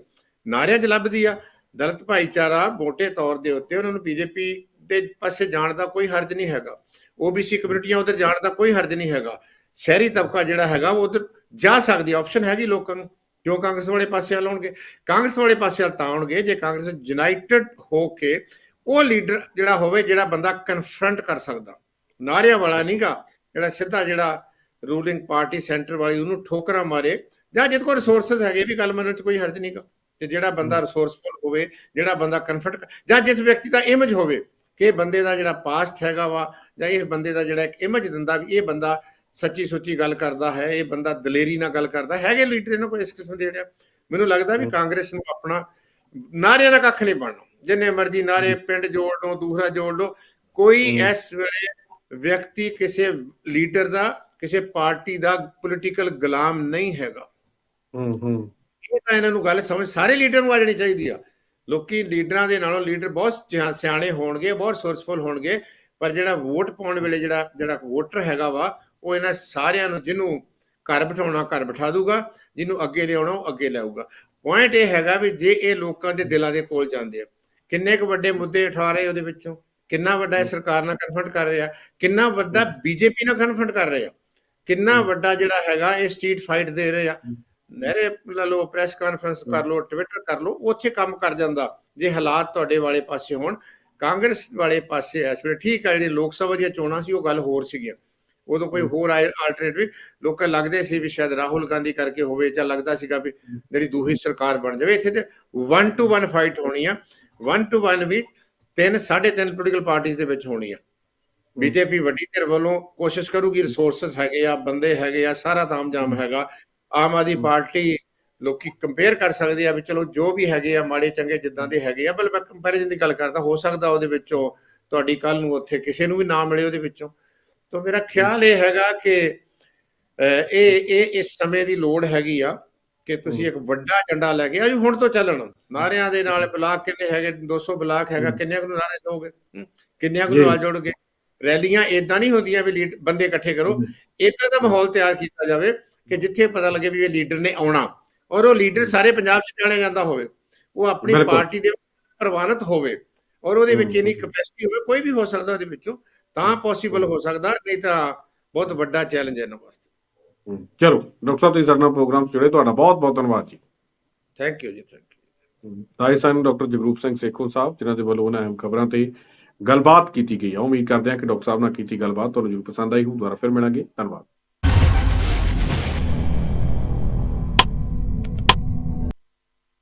ਨਾਰਿਆਂ 'ਚ ਲੱਭਦੀ ਆ। ਦਲਿਤ ਭਾਈਚਾਰਾ ਮੋٹے ਤੌਰ ਦੇ ਉੱਤੇ ਉਹਨਾਂ ਨੂੰ ਬੀਜੇਪੀ ਦੇ ਪਾਸੇ ਜਾਣ ਦਾ ਕੋਈ ਹਰਜ ਨਹੀਂ ਹੈਗਾ। ਓਬੀਸੀ ਕਮਿਊਨਿਟੀਆਂ ਉਧਰ ਜਾਣ ਦਾ ਕੋਈ ਹਰਜ ਨਹੀਂ ਹੈਗਾ। ਸ਼ਹਿਰੀ ਤਬਕਾ ਜਿਹੜਾ ਹੈਗਾ ਉਹ ਉਧਰ ਜਾ ਸਕਦੀ ਆਪਸ਼ਨ ਹੈਗੀ ਲੋਕਾਂ ਨੂੰ। ਕਿਉਂ ਕਾਂਗਰਸ ਵਾਲੇ ਪਾਸੇ ਵੱਲ ਆਉਣਗੇ ਕਾਂਗਰਸ ਵਾਲੇ ਪਾਸੇ ਵੱਲ ਤਾਂ ਆਉਣਗੇ ਜੇ ਕਾਂਗਰਸ ਯੂਨਾਈਟਿਡ ਹੋ ਕੇ ਉਹ ਲੀਡਰ ਜਿਹੜਾ ਹੋਵੇ ਜਿਹੜਾ ਬੰਦਾ ਕਨਫਰੰਟ ਕਰ ਸਕਦਾ। ਨਾਰਿਆਂ ਵਾਲਾ ਨਹੀਂਗਾ ਜਿਹੜਾ ਸਿੱਧਾ ਜਿਹੜਾ ਰੂਲਿੰਗ ਪਾਰਟੀ ਸੈਂਟਰ ਵਾਲੀ ਉਹਨੂੰ ਠੋਕਰਾਂ ਮਾਰੇ ਜਾਂ ਜਿਹਦੇ ਕੋਲ ਰਿਸੋਰਸਸ ਹੈਗੇ ਵੀ ਗੱਲ ਮੰਨਣ 'ਚ ਕੋਈ ਹਰਜ ਨਹੀਂਗਾ ਤੇ ਜਿਹੜਾ ਬੰਦਾ ਰਿਸੋਰਸਫੁਲ ਹੋਵੇ ਜਿਹੜਾ ਬੰਦਾ ਕਨਫਰਟ ਜਾਂ ਜਿਸ ਵਿਅਕਤੀ ਦਾ ਇਮੇਜ ਹੋਵੇ ਕਿ ਇਹ ਬੰਦੇ ਦਾ ਜਿਹੜਾ ਪਾਸਟ ਹੈਗਾ ਵਾ ਜਾਂ ਇਸ ਬੰਦੇ ਦਾ ਜਿਹੜਾ ਇੱਕ ਇਮੇਜ ਦਿੰਦਾ ਵੀ ਇਹ ਬੰਦਾ ਸੱਚੀ ਸੁੱਚੀ ਗੱਲ ਕਰਦਾ ਹੈ ਇਹ ਬੰਦਾ ਦਲੇਰੀ ਨਾਲ ਗੱਲ ਕਰਦਾ ਹੈਗੇ ਲੀਡਰ ਇਹਨਾਂ ਕੋਈ ਇਸ ਕਿਸਮ ਦੇ ਜਿਹੜੇ ਮੈਨੂੰ ਲੱਗਦਾ ਵੀ ਕਾਂਗਰਸ ਨੂੰ ਆਪਣਾ ਨਾਰਿਆਂ ਦਾ ਕੱਖ ਨਹੀਂ ਬਣਨਾ। ਜਿੰਨੇ ਮਰਜ਼ੀ ਨਾਰੇ ਪਿੰਡ ਜੋੜ ਲਓ ਦੂਸਰਾ ਜੋੜ ਲਓ ਕੋਈ ਇਸ ਵੇਲੇ ਵਿਅਕਤੀ ਕਿਸੇ ਲੀਡਰ ਦਾ ਕਿਸੇ ਪਾਰਟੀ ਦਾ ਪੋਲੀਟੀਕਲ ਗੁਲਾਮ ਨਹੀਂ ਹੈਗਾ। ਹੂੰ ਹੂੰ। ਇਹ ਤਾਂ ਇਹਨਾਂ ਨੂੰ ਗੱਲ ਸਮਝ ਸਾਰੇ ਲੀਡਰ ਨੂੰ ਆ ਜਾਣੀ ਚਾਹੀਦੀ ਆ। ਲੋਕੀ ਲੀਡਰਾਂ ਦੇ ਨਾਲੋਂ ਲੀਡਰ ਬਹੁਤ ਸਿਆ- ਸਿਆਣੇ ਹੋਣਗੇ ਬਹੁਤ ਸੋਰਸਫੁਲ ਹੋਣਗੇ ਪਰ ਜਿਹੜਾ ਵੋਟ ਪਾਉਣ ਵੇਲੇ ਜਿਹੜਾ ਜਿਹੜਾ ਵੋਟਰ ਹੈਗਾ ਵਾ ਉਹ ਇਹਨਾਂ ਸਾਰਿਆਂ ਨੂੰ ਜਿਹਨੂੰ ਘਰ ਬਿਠਾਉਣਾ ਘਰ ਬਿਠਾ ਦੂਗਾ ਜਿਹਨੂੰ ਅੱਗੇ ਲਿਆਉਣਾ ਉਹ ਅੱਗੇ ਲਿਆਊਗਾ। ਪੁਆਇੰਟ ਇਹ ਹੈਗਾ ਵੀ ਜੇ ਇਹ ਲੋਕਾਂ ਦੇ ਦਿਲਾਂ ਦੇ ਕੋਲ ਜਾਂਦੇ ਆ ਕਿੰਨੇ ਕੁ ਵੱਡੇ ਮੁੱਦੇ ਉਠਾ ਰਹੇ ਉਹਦੇ ਵਿੱਚੋਂ? ਕਿੰਨਾ ਵੱਡਾ ਇਹ ਸਰਕਾਰ ਨਾਲ ਕਨਫਰੰਟ ਕਰ ਰਿਹਾ? ਕਿੰਨਾ ਵੱਡਾ ਬੀਜੇਪੀ ਨਾਲ ਕਨਫਰੰਟ ਕਰ ਰਿਹਾ? ਕਿੰਨਾ ਵੱਡਾ ਜਿਹੜਾ ਹੈਗਾ ਇਹ ਸਟਰੀਟ ਫਾਈਟ ਦੇ ਰਹੇ ਨਹਿਰੇ ਲਾ ਲਓ ਪ੍ਰੈਸ ਕਾਨਫਰੰਸ ਕਰ ਲਓ ਟਵਿੱਟਰ ਕਰ ਲਓ ਉੱਥੇ ਕੰਮ ਕਰ ਜਾਂਦਾ। ਜੇ ਹਾਲਾਤ ਤੁਹਾਡੇ ਵਾਲੇ ਪਾਸੇ ਹੋਣ ਕਾਂਗਰਸ ਵਾਲੇ ਪਾਸੇ ਇਸ ਵੇਲੇ ਠੀਕ ਆ ਜਿਹੜੀ ਲੋਕ ਸਭਾ ਦੀਆਂ ਚੋਣਾਂ ਸੀ ਉਹ ਗੱਲ ਹੋਰ ਸੀਗੀਆਂ। ਉਦੋਂ ਕੋਈ ਹੋਰ ਆਲਟਰਨੇਟਿਵ ਲੋਕਾਂ ਲੱਗਦੇ ਸੀ ਵੀ ਸ਼ਾਇਦ ਰਾਹੁਲ ਗਾਂਧੀ ਕਰਕੇ ਹੋਵੇ ਜਾਂ ਲੱਗਦਾ ਸੀਗਾ ਵੀ ਜਿਹੜੀ ਦੂਸਰੀ ਸਰਕਾਰ ਬਣ ਜਾਵੇ। ਇੱਥੇ ਤੇ 1 ਟੂ 1 ਫਾਈਟ ਹੋਣੀ ਆ। 1 ਟੂ 1 ਵੀ ਤਿੰਨ ਸਾਢੇ ਤਿੰਨ ਪੋਲੀਟੀਕਲ ਪਾਰਟੀਆਂ ਦੇ ਵਿੱਚ ਹੋਣੀ ਆ। ਬੀਜੇਪੀ ਵੱਡੀ ਧਿਰ ਵੱਲੋਂ ਕੋਸ਼ਿਸ਼ ਕਰੂਗੀ ਰਿਸੋਰਸਸ ਹੈਗੇ ਆ ਬੰਦੇ ਹੈਗੇ ਆ ਸਾਰਾ ਤਾਮਝਾਮ ਹੈਗਾ। ਆਮ ਆਦਮੀ ਪਾਰਟੀ ਲੋਕੀ ਕੰਪੇਅਰ ਕਰ ਸਕਦੇ ਆ ਵੀ ਚਲੋ ਜੋ ਵੀ ਹੈਗੇ ਆ ਮਾੜੇ ਚੰਗੇ ਜਿੱਦਾਂ ਦੇ ਹੈਗੇ ਆ ਬਲ ਮੈਂ ਕੰਪੈਰੀਜ਼ਨ ਦੀ ਗੱਲ ਕਰਦਾ ਹੋ ਸਕਦਾ ਉਹਦੇ ਵਿੱਚੋਂ ਤੁਹਾਡੀ ਕੱਲ ਨੂੰ ਉੱਥੇ ਕਿਸੇ ਨੂੰ ਵੀ ਨਾਮ ਮਿਲੇ ਉਹਦੇ ਵਿੱਚੋਂ। ਤਾਂ ਮੇਰਾ ਖਿਆਲ ਇਹ ਹੈਗਾ ਕਿ ਇਹ ਇਹ ਇਸ ਸਮੇਂ ਦੀ ਲੋੜ ਹੈਗੀ ਆ ਕਿ ਤੁਸੀਂ ਇੱਕ ਵੱਡਾ ਝੰਡਾ ਲੈ ਕੇ ਆਜੋ ਹੁਣ ਤੋਂ ਚੱਲਣ ਨਾਰਿਆਂ ਦੇ ਨਾਲ ਬਲਾਕ ਕਿੰਨੇ ਹੈਗੇ? 200 ਬਲਾਕ ਹੈਗਾ। ਕਿੰਨਿਆਂ ਕੁ ਨੂੰ ਨਾਰੇ ਦੋਗੇ ਕਿੰਨਿਆਂ ਕੁ ਨੂੰ। ਨਾਲ ਜੋੜੋਗੇ? ਰੈਲੀਆਂ ਇਦਾਂ ਨਹੀਂ ਹੁੰਦੀਆਂ ਵੀ ਲੀਡ- ਬੰਦੇ ਇਕੱਠੇ ਕਰੋ। ਇਦਾਂ ਦਾ ਮਾਹੌਲ ਤਿਆਰ ਕੀਤਾ ਜਾਵੇ ਕਿ ਜਿੱਥੇ ਪਤਾ ਲੱਗੇ ਵੀ ਇਹ ਲੀਡਰ ਨੇ ਆਉਣਾ। ਔਰ ਉਹ ਲੀਡਰ ਸਾਰੇ ਪੰਜਾਬ 'ਚ ਜਾਣਿਆ ਜਾਂਦਾ ਹੋਵੇ। ਉਹ ਆਪਣੀ। ਪਾਰਟੀ ਦੇ ਪ੍ਰਵਾਨਿਤ ਹੋਵੇ। ਔਰ ਉਹਦੇ ਵਿੱਚ। ਇੰਨੀ ਕਪੈਸਿਟੀ ਹੋਵੇ ਕੋਈ ਵੀ ਹੋ ਸਕਦਾ ਉਹਦੇ ਵਿੱਚੋਂ। ਤਾਂ ਪੋਸੀਬਲ ਹੋ ਸਕਦਾ ਨਹੀਂ ਤਾਂ ਬਹੁਤ ਵੱਡਾ ਚੈਲੰਜ ਹੈ ਇਹਨਾਂ ਵਾਸਤੇ। ਚਲੋ ਡਾਕਟਰ ਸਾਹਿਬ ਤੁਸੀਂ ਸਾਡੇ ਨਾਲ ਪ੍ਰੋਗਰਾਮ ਜੁੜੇ ਤੁਹਾਡਾ ਬਹੁਤ ਬਹੁਤ ਧੰਨਵਾਦ ਜੀ। ਥੈਂਕ ਯੂ ਜੀ ਥੈਂਕ ਯੂ ਸਨ ਡਾਕਟਰ ਜਗਰੂਪ ਸਿੰਘ ਸੇਖੋਂ ਸਾਹਿਬ ਜਿਨ੍ਹਾਂ ਦੇ ਵੱਲੋਂ ਉਹਨਾਂ ਅਹਿਮ ਖਬਰਾਂ ਤੇ ਗੱਲਬਾਤ ਕੀਤੀ ਗਈ ਹੈ ਉਮੀਦ ਕਰਦੇ ਹਾਂ ਕਿ ਡਾਕਟਰ ਸਾਹਿਬ ਨਾਲ ਕੀਤੀ ਗੱਲਬਾਤ ਤੁਹਾਨੂੰ ਜ਼ਰੂਰ ਪਸੰਦ ਆਈ ਹੋਊ। ਦੁਬਾਰਾ ਫਿਰ ਮਿਲਾਂਗੇ। ਧੰਨਵਾਦ।